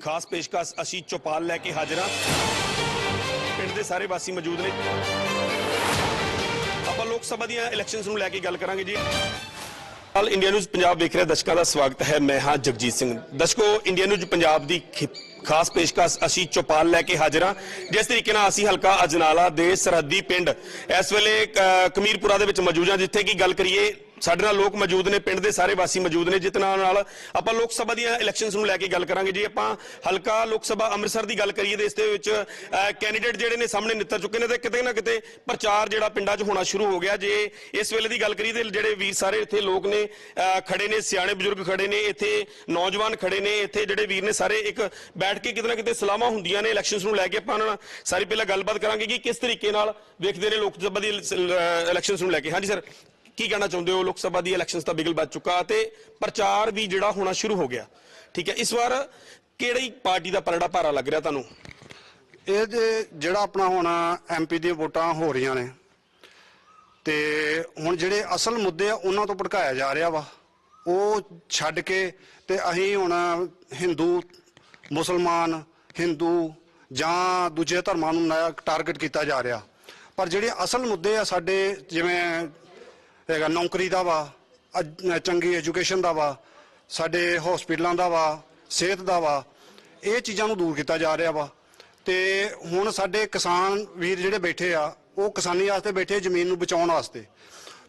ਖਾਸ ਪੇਸ਼ਕਸ਼ ਅਸੀਂ ਚੌਪਾਲ ਲੈ ਕੇ ਹਾਜ਼ਰ ਪਿੰਡ ਦੇ ਸਾਰੇ ਵਾਸੀ ਮੌਜੂਦ ਨੇ। ਆਪਾਂ ਲੋਕ ਸਭਾ ਦੀਆਂ ਇਲੈਕਸ਼ਨਸ ਨੂੰ ਲੈ ਕੇ ਗੱਲ ਕਰਾਂਗੇ ਜੀ। ਹਾਲ ਇੰਡੀਆ ਨਿਊਜ਼ ਪੰਜਾਬ ਵੇਖ ਰਹੇ, ਦਰਸ਼ਕਾਂ ਦਾ ਸਵਾਗਤ ਹੈ। ਮੈਂ ਹਾਂ ਜਗਜੀਤ ਸਿੰਘ। ਦਰਸ਼ਕੋ ਇੰਡੀਆ ਨਿਊਜ਼ ਪੰਜਾਬ ਦੀ ਖਾਸ ਪੇਸ਼ਕਸ਼ ਅਸੀਂ ਚੌਪਾਲ ਲੈ ਕੇ ਹਾਜ਼ਰ ਹਾਂ। ਜਿਸ ਤਰੀਕੇ ਨਾਲ ਅਸੀਂ ਹਲਕਾ ਅਜਨਾਲਾ ਦੇ ਸਰਹੱਦੀ ਪਿੰਡ ਇਸ ਵੇਲੇ ਕਮੀਰਪੁਰਾ ਦੇ ਵਿੱਚ ਮੌਜੂਦ ਹਾਂ, ਜਿੱਥੇ ਕੀ ਗੱਲ ਕਰੀਏ ਸਾਡੇ ਨਾਲ ਲੋਕ ਮੌਜੂਦ ਨੇ, ਪਿੰਡ ਦੇ ਸਾਰੇ ਵਾਸੀ ਮੌਜੂਦ ਨੇ, ਜਿਤਨਾ ਨਾਲ ਆਪਾਂ ਲੋਕ ਸਭਾ ਦੀਆਂ ਇਲੈਕਸ਼ਨਸ ਨੂੰ ਲੈ ਕੇ ਗੱਲ ਕਰਾਂਗੇ। ਜੇ ਆਪਾਂ ਹਲਕਾ ਲੋਕ ਸਭਾ ਅੰਮ੍ਰਿਤਸਰ ਦੀ ਗੱਲ ਕਰੀਏ ਤੇ ਇਸ ਦੇ ਵਿੱਚ ਕੈਂਡੀਡੇਟ ਜਿਹੜੇ ਨੇ ਸਾਹਮਣੇ ਨਿੱਤਰ ਚੁੱਕੇ ਨੇ ਤੇ ਕਿਤੇ ਨਾ ਕਿਤੇ ਪ੍ਰਚਾਰ ਜਿਹੜਾ ਪਿੰਡਾਂ 'ਚ ਹੋਣਾ ਸ਼ੁਰੂ ਹੋ ਗਿਆ। ਜੇ ਇਸ ਵੇਲੇ ਦੀ ਗੱਲ ਕਰੀਏ ਤੇ ਜਿਹੜੇ ਵੀਰ ਸਾਰੇ ਇੱਥੇ ਲੋਕ ਨੇ ਖੜੇ ਨੇ, ਸਿਆਣੇ ਬਜ਼ੁਰਗ ਖੜੇ ਨੇ, ਇੱਥੇ ਨੌਜਵਾਨ ਖੜੇ ਨੇ, ਇੱਥੇ ਜਿਹੜੇ ਵੀਰ ਨੇ ਸਾਰੇ ਇੱਕ ਬੈਠ ਕੇ ਕਿਤੇ ਨਾ ਕਿਤੇ ਸਲਾਹਾਂ ਹੁੰਦੀਆਂ ਨੇ ਇਲੈਕਸ਼ਨਸ ਨੂੰ ਲੈ ਕੇ। ਆਪਾਂ ਉਹਨਾਂ ਨਾਲ ਸਾਰੀ ਪਹਿਲਾਂ ਗੱਲਬਾਤ ਕਰਾਂਗੇ ਕਿ ਕਿਸ ਤਰੀਕੇ ਨਾਲ ਵੇਖਦੇ ਨੇ ਲੋਕ ਸਭਾ ਦੀ ਇਲੈਕਸ਼ਨਸ ਨੂੰ ਲੈ ਕੇ। ਹਾਂਜੀ ਸਰ ਕੀ ਕਹਿਣਾ ਚਾਹੁੰਦੇ ਹੋ? ਲੋਕ ਸਭਾ ਦੀ ਇਲੈਕਸ਼ਨਸ ਦਾ ਬਿਗਲ ਵੱਜ ਚੁੱਕਾ ਤੇ ਪ੍ਰਚਾਰ ਵੀ ਜਿਹੜਾ ਹੋਣਾ ਸ਼ੁਰੂ ਹੋ ਗਿਆ। ਠੀਕ ਹੈ, ਇਸ ਵਾਰ ਕਿਹੜੀ ਪਾਰਟੀ ਦਾ ਪਰੜਾ ਭਾਰਾ ਲੱਗ ਰਿਹਾ ਤੁਹਾਨੂੰ? ਇਹ ਜੇ ਜਿਹੜਾ ਆਪਣਾ ਹੁਣ ਐਮਪੀ ਦੀਆਂ ਵੋਟਾਂ ਹੋ ਰਹੀਆਂ ਨੇ, ਤੇ ਹੁਣ ਜਿਹੜੇ ਅਸਲ ਮੁੱਦੇ ਆ, ਉਹਨਾਂ ਤੋਂ ਭੜਕਾਇਆ ਜਾ ਰਿਹਾ ਵਾ। ਉਹ ਛੱਡ ਕੇ ਤੇ ਅਸੀਂ ਹੁਣ ਹਿੰਦੂ, ਮੁਸਲਮਾਨ, ਹਿੰਦੂ ਜਾਂ ਦੂਜੇ ਧਰਮਾਂ ਨੂੰ ਟਾਰਗੇਟ ਕੀਤਾ ਜਾ ਰਿਹਾ। ਪਰ ਜਿਹੜੇ ਅਸਲ ਮੁੱਦੇ ਆ ਸਾਡੇ, ਜਿਵੇਂ ਹੈਗਾ, ਨੌਕਰੀ ਦਾ ਵਾ, ਅਜ- ਚੰਗੀ ਐਜੂਕੇਸ਼ਨ ਦਾ ਵਾ, ਸਾਡੇ ਹਸਪੀਟਲਾਂ ਦਾ ਵਾ, ਸਿਹਤ ਦਾ ਵਾ, ਇਹ ਚੀਜ਼ਾਂ ਨੂੰ ਦੂਰ ਕੀਤਾ ਜਾ ਰਿਹਾ ਵਾ। ਤੇ ਹੁਣ ਸਾਡੇ ਕਿਸਾਨ ਵੀਰ ਜਿਹੜੇ ਬੈਠੇ ਆ, ਉਹ ਕਿਸਾਨੀ ਵਾਸਤੇ ਬੈਠੇ ਜ਼ਮੀਨ ਨੂੰ ਬਚਾਉਣ ਵਾਸਤੇ।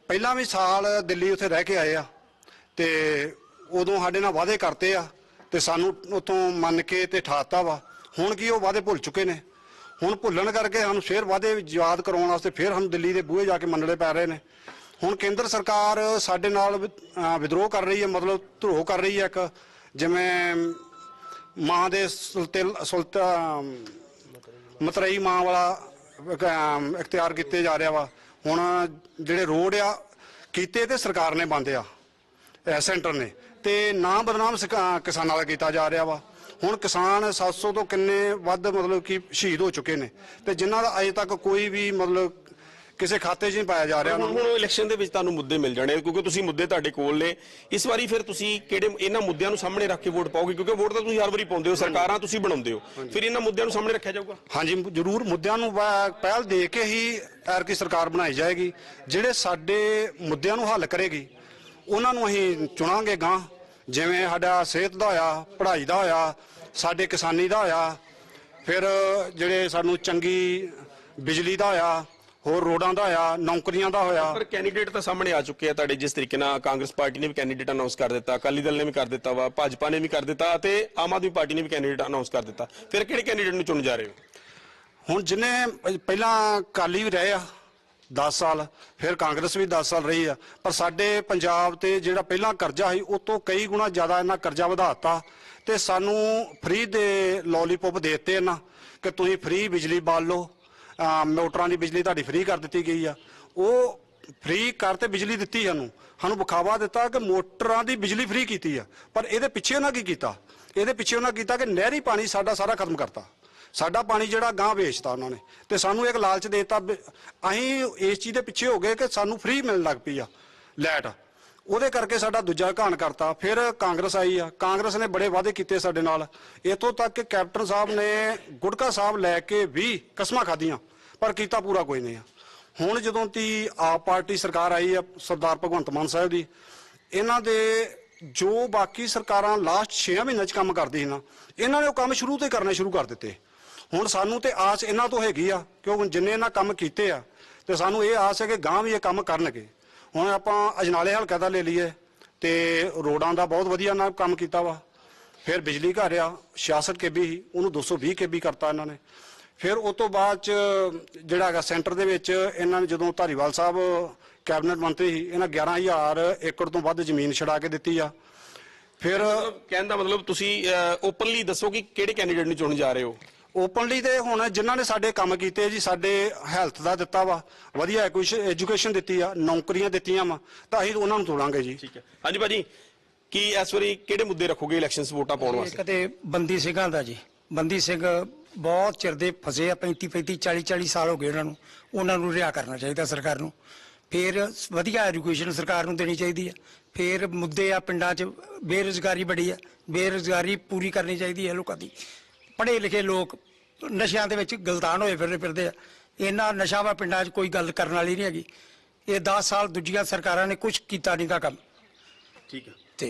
ਪਹਿਲਾਂ ਵੀ ਸਾਲ ਦਿੱਲੀ ਉੱਥੇ ਰਹਿ ਕੇ ਆਏ ਆ, ਤੇ ਉਦੋਂ ਸਾਡੇ ਨਾਲ ਵਾਅਦੇ ਕਰਤੇ ਆ, ਤੇ ਸਾਨੂੰ ਉਤੋਂ ਮੰਨ ਕੇ ਤੇ ਠਾਤਾ ਵਾ। ਹੁਣ ਕੀ ਉਹ ਵਾਅਦੇ ਭੁੱਲ ਚੁੱਕੇ ਨੇ? ਹੁਣ ਭੁੱਲਣ ਕਰਕੇ ਸਾਨੂੰ ਫੇਰ ਵਾਅਦੇ ਯਾਦ ਕਰਾਉਣ ਵਾਸਤੇ ਫੇਰ ਸਾਨੂੰ ਦਿੱਲੀ ਦੇ ਬੂਹੇ ਜਾ ਕੇ ਮੰਨਣੇ ਪੈ ਰਹੇ ਨੇ। ਹੁਣ ਕੇਂਦਰ ਸਰਕਾਰ ਸਾਡੇ ਨਾਲ ਵਿਦਰੋਹ ਕਰ ਰਹੀ ਹੈ, ਮਤਲਬ ਧਰੋਹ ਕਰ ਰਹੀ ਹੈ ਇੱਕ, ਜਿਵੇਂ ਮਾਂ ਦੇ ਸੁਲਤਿਲ ਸੁਲਤਾ ਮਤਰਈ ਮਾਂ ਵਾਲਾ ਇਖਤਿਆਰ ਕੀਤੇ ਜਾ ਰਿਹਾ ਵਾ। ਹੁਣ ਜਿਹੜੇ ਰੋਡ ਆ, ਕੀਤੇ ਤੇ ਸਰਕਾਰ ਨੇ ਬੰਦ ਆ ਸੈਂਟਰ ਨੇ। ਤੇ ਨਾ ਬਦਨਾਮ ਕਿਸਾਨਾਂ ਦਾ ਕੀਤਾ ਜਾ ਰਿਹਾ ਵਾ। ਹੁਣ ਕਿਸਾਨ 700 ਤੋਂ ਕਿੰਨੇ ਵੱਧ ਮਤਲਬ ਕਿ ਸ਼ਹੀਦ ਹੋ ਚੁੱਕੇ ਨੇ। ਤੇ ਜਿਨ੍ਹਾਂ ਦਾ ਅਜੇ ਤੱਕ ਕੋਈ ਵੀ ਮਤਲਬ ਕਿਸੇ ਖਾਤੇ 'ਚ ਨਹੀਂ ਪਾਇਆ ਜਾ ਰਿਹਾ। ਹੁਣ ਹੁਣ ਇਲੈਕਸ਼ਨ ਦੇ ਵਿੱਚ ਤੁਹਾਨੂੰ ਮੁੱਦੇ ਮਿਲ ਜਾਣੇ ਕਿਉਂਕਿ ਤੁਸੀਂ ਮੁੱਦੇ ਤੁਹਾਡੇ ਕੋਲ ਨੇ। ਇਸ ਵਾਰੀ ਫਿਰ ਤੁਸੀਂ ਕਿਹੜੇ ਇਹਨਾਂ ਮੁੱਦਿਆਂ ਨੂੰ ਸਾਹਮਣੇ ਰੱਖ ਕੇ ਵੋਟ ਪਾਓਗੇ? ਕਿਉਂਕਿ ਵੋਟ ਤਾਂ ਤੁਸੀਂ ਹਰ ਵਾਰੀ ਪਾਉਂਦੇ ਹੋ ਸਰਕਾਰਾਂ ਤੁਸੀਂ ਬਣਾਉਂਦੇ ਹੋ। ਫਿਰ ਇਹਨਾਂ ਮੁੱਦਿਆਂ ਨੂੰ ਸਾਹਮਣੇ ਰੱਖਿਆ ਜਾਊਗਾ? ਹਾਂਜੀ ਜ਼ਰੂਰ। ਮੁੱਦਿਆਂ ਨੂੰ ਪਹਿਲ ਦੇ ਕੇ ਹੀ ਐਰਕੀ ਸਰਕਾਰ ਬਣਾਈ ਜਾਏਗੀ। ਜਿਹੜੇ ਸਾਡੇ ਮੁੱਦਿਆਂ ਨੂੰ ਹੱਲ ਕਰੇਗੀ ਉਹਨਾਂ ਨੂੰ ਅਸੀਂ ਚੁਣਾਂਗੇ ਗਾਂ ਜਿਵੇਂ ਸਾਡਾ ਸਿਹਤ ਦਾ ਹੋਇਆ ਪੜ੍ਹਾਈ ਦਾ ਹੋਇਆ ਸਾਡੇ ਕਿਸਾਨੀ ਦਾ ਹੋਇਆ ਫਿਰ ਜਿਹੜੇ ਸਾਨੂੰ ਚੰਗੀ ਬਿਜਲੀ ਦਾ ਹੋਇਆ ਹੋਰ ਰੋਡਾਂ ਦਾ ਹੋਇਆ ਨੌਕਰੀਆਂ ਦਾ ਹੋਇਆ। ਪਰ ਕੈਂਡੀਡੇਟ ਤਾਂ ਸਾਹਮਣੇ ਆ ਚੁੱਕੇ ਆ ਤੁਹਾਡੇ ਜਿਸ ਤਰੀਕੇ ਨਾਲ ਕਾਂਗਰਸ ਪਾਰਟੀ ਨੇ ਵੀ ਕੈਂਡੀਡੇਟ ਅਨਾਉਂਸ ਕਰ ਦਿੱਤਾ ਅਕਾਲੀ ਦਲ ਨੇ ਵੀ ਕਰ ਦਿੱਤਾ ਵਾ ਭਾਜਪਾ ਨੇ ਵੀ ਕਰ ਦਿੱਤਾ ਤੇ ਆਮ ਆਦਮੀ ਪਾਰਟੀ ਨੇ ਵੀ ਕੈਂਡੀਡੇਟ ਅਨਾਉਂਸ ਕਰ ਦਿੱਤਾ। ਫਿਰ ਕਿਹੜੇ ਕੈਂਡੀਡੇਟ ਨੂੰ ਚੁਣ ਜਾ ਰਹੇ ਹੋ? ਹੁਣ ਜਿਨੇ ਪਹਿਲਾਂ ਕਾਲੀ ਵੀ ਰਹੇ ਆ 10 ਸਾਲ ਫਿਰ ਕਾਂਗਰਸ ਵੀ 10 ਸਾਲ ਰਹੀ ਆ ਪਰ ਸਾਡੇ ਪੰਜਾਬ ਤੇ ਜਿਹੜਾ ਪਹਿਲਾਂ ਕਰਜ਼ਾ ਸੀ ਉਹ ਤੋਂ ਕਈ ਗੁਣਾ ਜ਼ਿਆਦਾ ਇਹਨਾਂ ਕਰਜ਼ਾ ਵਧਾਤਾ ਤੇ ਸਾਨੂੰ ਫ੍ਰੀ ਦੇ ਲੋਲੀਪੌਪ ਦੇ ਦਿੱਤੇ ਇਹਨਾਂ ਕਿ ਤੁਸੀਂ ਫ੍ਰੀ ਬਿਜਲੀ ਬਾਲ ਲਓ ਮੋਟਰਾਂ ਦੀ ਬਿਜਲੀ ਤੁਹਾਡੀ ਫ੍ਰੀ ਕਰ ਦਿੱਤੀ ਗਈ ਆ। ਉਹ ਫ੍ਰੀ ਕਰਤੇ ਬਿਜਲੀ ਦਿੱਤੀ ਸਾਨੂੰ। ਸਾਨੂੰ ਵਿਖਾਵਾ ਦਿੱਤਾ ਕਿ ਮੋਟਰਾਂ ਦੀ ਬਿਜਲੀ ਫ੍ਰੀ ਕੀਤੀ ਆ। ਪਰ ਇਹਦੇ ਪਿੱਛੇ ਉਹਨਾਂ ਕੀ ਕੀਤਾ? ਇਹਦੇ ਪਿੱਛੇ ਉਹਨਾਂ ਕੀਤਾ ਕਿ ਨਹਿਰੀ ਪਾਣੀ ਸਾਡਾ ਸਾਰਾ ਖਤਮ ਕਰਤਾ। ਸਾਡਾ ਪਾਣੀ ਜਿਹੜਾ ਗਾਂ ਵੇਚਤਾ ਉਹਨਾਂ ਨੇ। ਤੇ ਸਾਨੂੰ ਇੱਕ ਲਾਲਚ ਦੇ ਦਿੱਤਾ ਅਸੀਂ ਇਸ ਚੀਜ਼ ਦੇ ਪਿੱਛੇ ਹੋ ਗਏ ਕਿ ਸਾਨੂੰ ਫ੍ਰੀ ਮਿਲਣ ਲੱਗ ਪਈ ਆ। ਲੈਟ ਉਹਦੇ ਕਰਕੇ ਸਾਡਾ ਦੂਜਾ ਘਾਣ ਕਰਤਾ। ਫਿਰ ਕਾਂਗਰਸ ਆਈ ਆ। ਕਾਂਗਰਸ ਨੇ ਬੜੇ ਵਾਅਦੇ ਕੀਤੇ ਸਾਡੇ ਨਾਲ। ਇਥੋਂ ਤੱਕ ਕਿ ਕੈਪਟਨ ਸਾਹਿਬ ਨੇ ਗੁਟਕਾ ਸਾਹਿਬ ਲੈ ਕੇ ਵੀ ਕਸਮਾਂ ਖਾਧੀਆਂ, ਪਰ ਕੀਤਾ ਪੂਰਾ ਕੋਈ ਨਹੀਂ ਆ। ਹੁਣ ਜਦੋਂ ਤੀ ਆਪ ਪਾਰਟੀ ਸਰਕਾਰ ਆਈ ਆ, ਸਰਦਾਰ ਭਗਵੰਤ ਮਾਨ ਸਾਹਿਬ ਦੀ, ਇਹਨਾਂ ਦੇ ਜੋ ਬਾਕੀ ਸਰਕਾਰਾਂ ਲਾਸਟ 6 ਮਹੀਨਿਆਂ 'ਚ ਕੰਮ ਕਰਦੀ ਸੀ ਨਾ, ਇਹਨਾਂ ਨੇ ਉਹ ਕੰਮ ਸ਼ੁਰੂ ਤੋਂ ਹੀ ਕਰਨੇ ਸ਼ੁਰੂ ਕਰ ਦਿੱਤੇ। ਹੁਣ ਸਾਨੂੰ ਤੇ ਆਸ ਇਹਨਾਂ ਤੋਂ ਹੈਗੀ ਆ ਕਿਉਂ ਜਿੰਨੇ ਇਹਨਾਂ ਕੰਮ ਕੀਤੇ ਆ, ਤੇ ਸਾਨੂੰ ਇਹ ਆਸ ਹੈ ਕਿ ਗਾਂ ਵੀ ਇਹ ਕੰਮ ਕਰਨਗੇ। ਹੁਣ ਆਪਾਂ ਅਜਨਾਲੇ ਹਲਕਾ ਦਾ ਲੈ ਲਈਏ ਤੇ ਰੋਡਾਂ ਦਾ ਬਹੁਤ ਵਧੀਆ ਨਾਲ ਕੰਮ ਕੀਤਾ ਵਾ। ਫਿਰ ਬਿਜਲੀ ਘਰ ਆ 66 ਕੇਬੀ ਸੀ, ਉਹਨੂੰ 220 ਕੇਬੀ ਕਰਤਾ ਇਹਨਾਂ ਨੇ। ਫਿਰ ਉਸ ਤੋਂ ਬਾਅਦ ਚ ਜਿਹੜਾ ਹੈਗਾ ਸੈਂਟਰ ਦੇ ਵਿੱਚ ਇਹਨਾਂ ਨੇ ਜਦੋਂ ਧਾਰੀਵਾਲ ਸਾਹਿਬ, ਕੈਬਨਿਟ ਮੰਤਰੀ ਸੀ, ਇਹਨਾਂ 11000 ਏਕੜ ਤੋਂ ਵੱਧ ਜ਼ਮੀਨ ਛਡਾ ਕੇ ਦਿੱਤੀ ਆ। ਫਿਰ ਕਹਿਣ ਦਾ ਮਤਲਬ ਤੁਸੀਂ ਓਪਨਲੀ ਦੱਸੋ ਕਿ ਕਿਹੜੇ ਕੈਂਡੀਡੇਟ ਨੂੰ ਚੁਣਨ ਜਾ ਰਹੇ ਹੋ? ਓਪਨਲੀ ਤੇ ਹੁਣ ਜਿਨ੍ਹਾਂ ਨੇ ਸਾਡੇ ਕੰਮ ਕੀਤੇ ਜੀ ਸਾਡੇ ਹੈਲਥ ਦਾ ਦਿੱਤਾ ਵਾ ਵਧੀਆ ਕੁਝ ਐਜੂਕੇਸ਼ਨ ਦਿੱਤੀ ਆ ਨੌਕਰੀਆਂ ਦਿੱਤੀਆਂ ਵਾ ਤਾਂ ਅਸੀਂ ਉਹਨਾਂ ਨੂੰ ਤੋੜਾਂਗੇ ਜੀ। ਠੀਕ ਹੈ। ਹਾਂਜੀ ਭਾਜੀ ਕੀ ਇਸ ਵਾਰੀ ਕਿਹੜੇ ਮੁੱਦੇ ਰੱਖੋਗੇ ਇਲੈਕਸ਼ਨਸ ਵੋਟਾਂ ਪਾਉਣ ਵਾਸਤੇ? ਇੱਕ ਤੇ ਬੰਦੀ ਸਿੰਘਾਂ ਦਾ ਜੀ। ਬੰਦੀ ਸਿੰਘ ਬਹੁਤ ਚਿਰ ਦੇ ਫਸੇ ਆ 35 35 40 40 ਸਾਲ ਹੋ ਗਏ ਉਹਨਾਂ ਨੂੰ। ਉਹਨਾਂ ਨੂੰ ਰਿਹਾ ਕਰਨਾ ਚਾਹੀਦਾ ਸਰਕਾਰ ਨੂੰ। ਫਿਰ ਵਧੀਆ ਐਜੂਕੇਸ਼ਨ ਸਰਕਾਰ ਨੂੰ ਦੇਣੀ ਚਾਹੀਦੀ ਆ। ਫੇਰ ਮੁੱਦੇ ਆ ਪਿੰਡਾਂ 'ਚ ਬੇਰੁਜ਼ਗਾਰੀ ਬੜੀ ਆ। ਬੇਰੁਜ਼ਗਾਰੀ ਪੂਰੀ ਕਰਨੀ ਚਾਹੀਦੀ ਹੈ ਲੋਕਾਂ ਦੀ। ਪੜ੍ਹੇ ਲਿਖੇ ਲੋਕ ਨਸ਼ਿਆਂ ਦੇ ਵਿੱਚ ਗਲਤਾਨ ਹੋਏ ਫਿਰਦੇ ਫਿਰਦੇ ਆ। ਇਹਨਾਂ ਨਸ਼ਾਵਾ ਪਿੰਡਾਂ 'ਚ ਕੋਈ ਗੱਲ ਕਰਨ ਵਾਲੀ ਨਹੀਂ ਹੈਗੀ। ਇਹ 10 ਸਾਲ ਦੂਜੀਆਂ ਸਰਕਾਰਾਂ ਨੇ ਕੁਝ ਕੀਤਾ ਨਹੀਂ ਨਹੀਂਗਾ ਕੰਮ। ਠੀਕ ਹੈ ਤੇ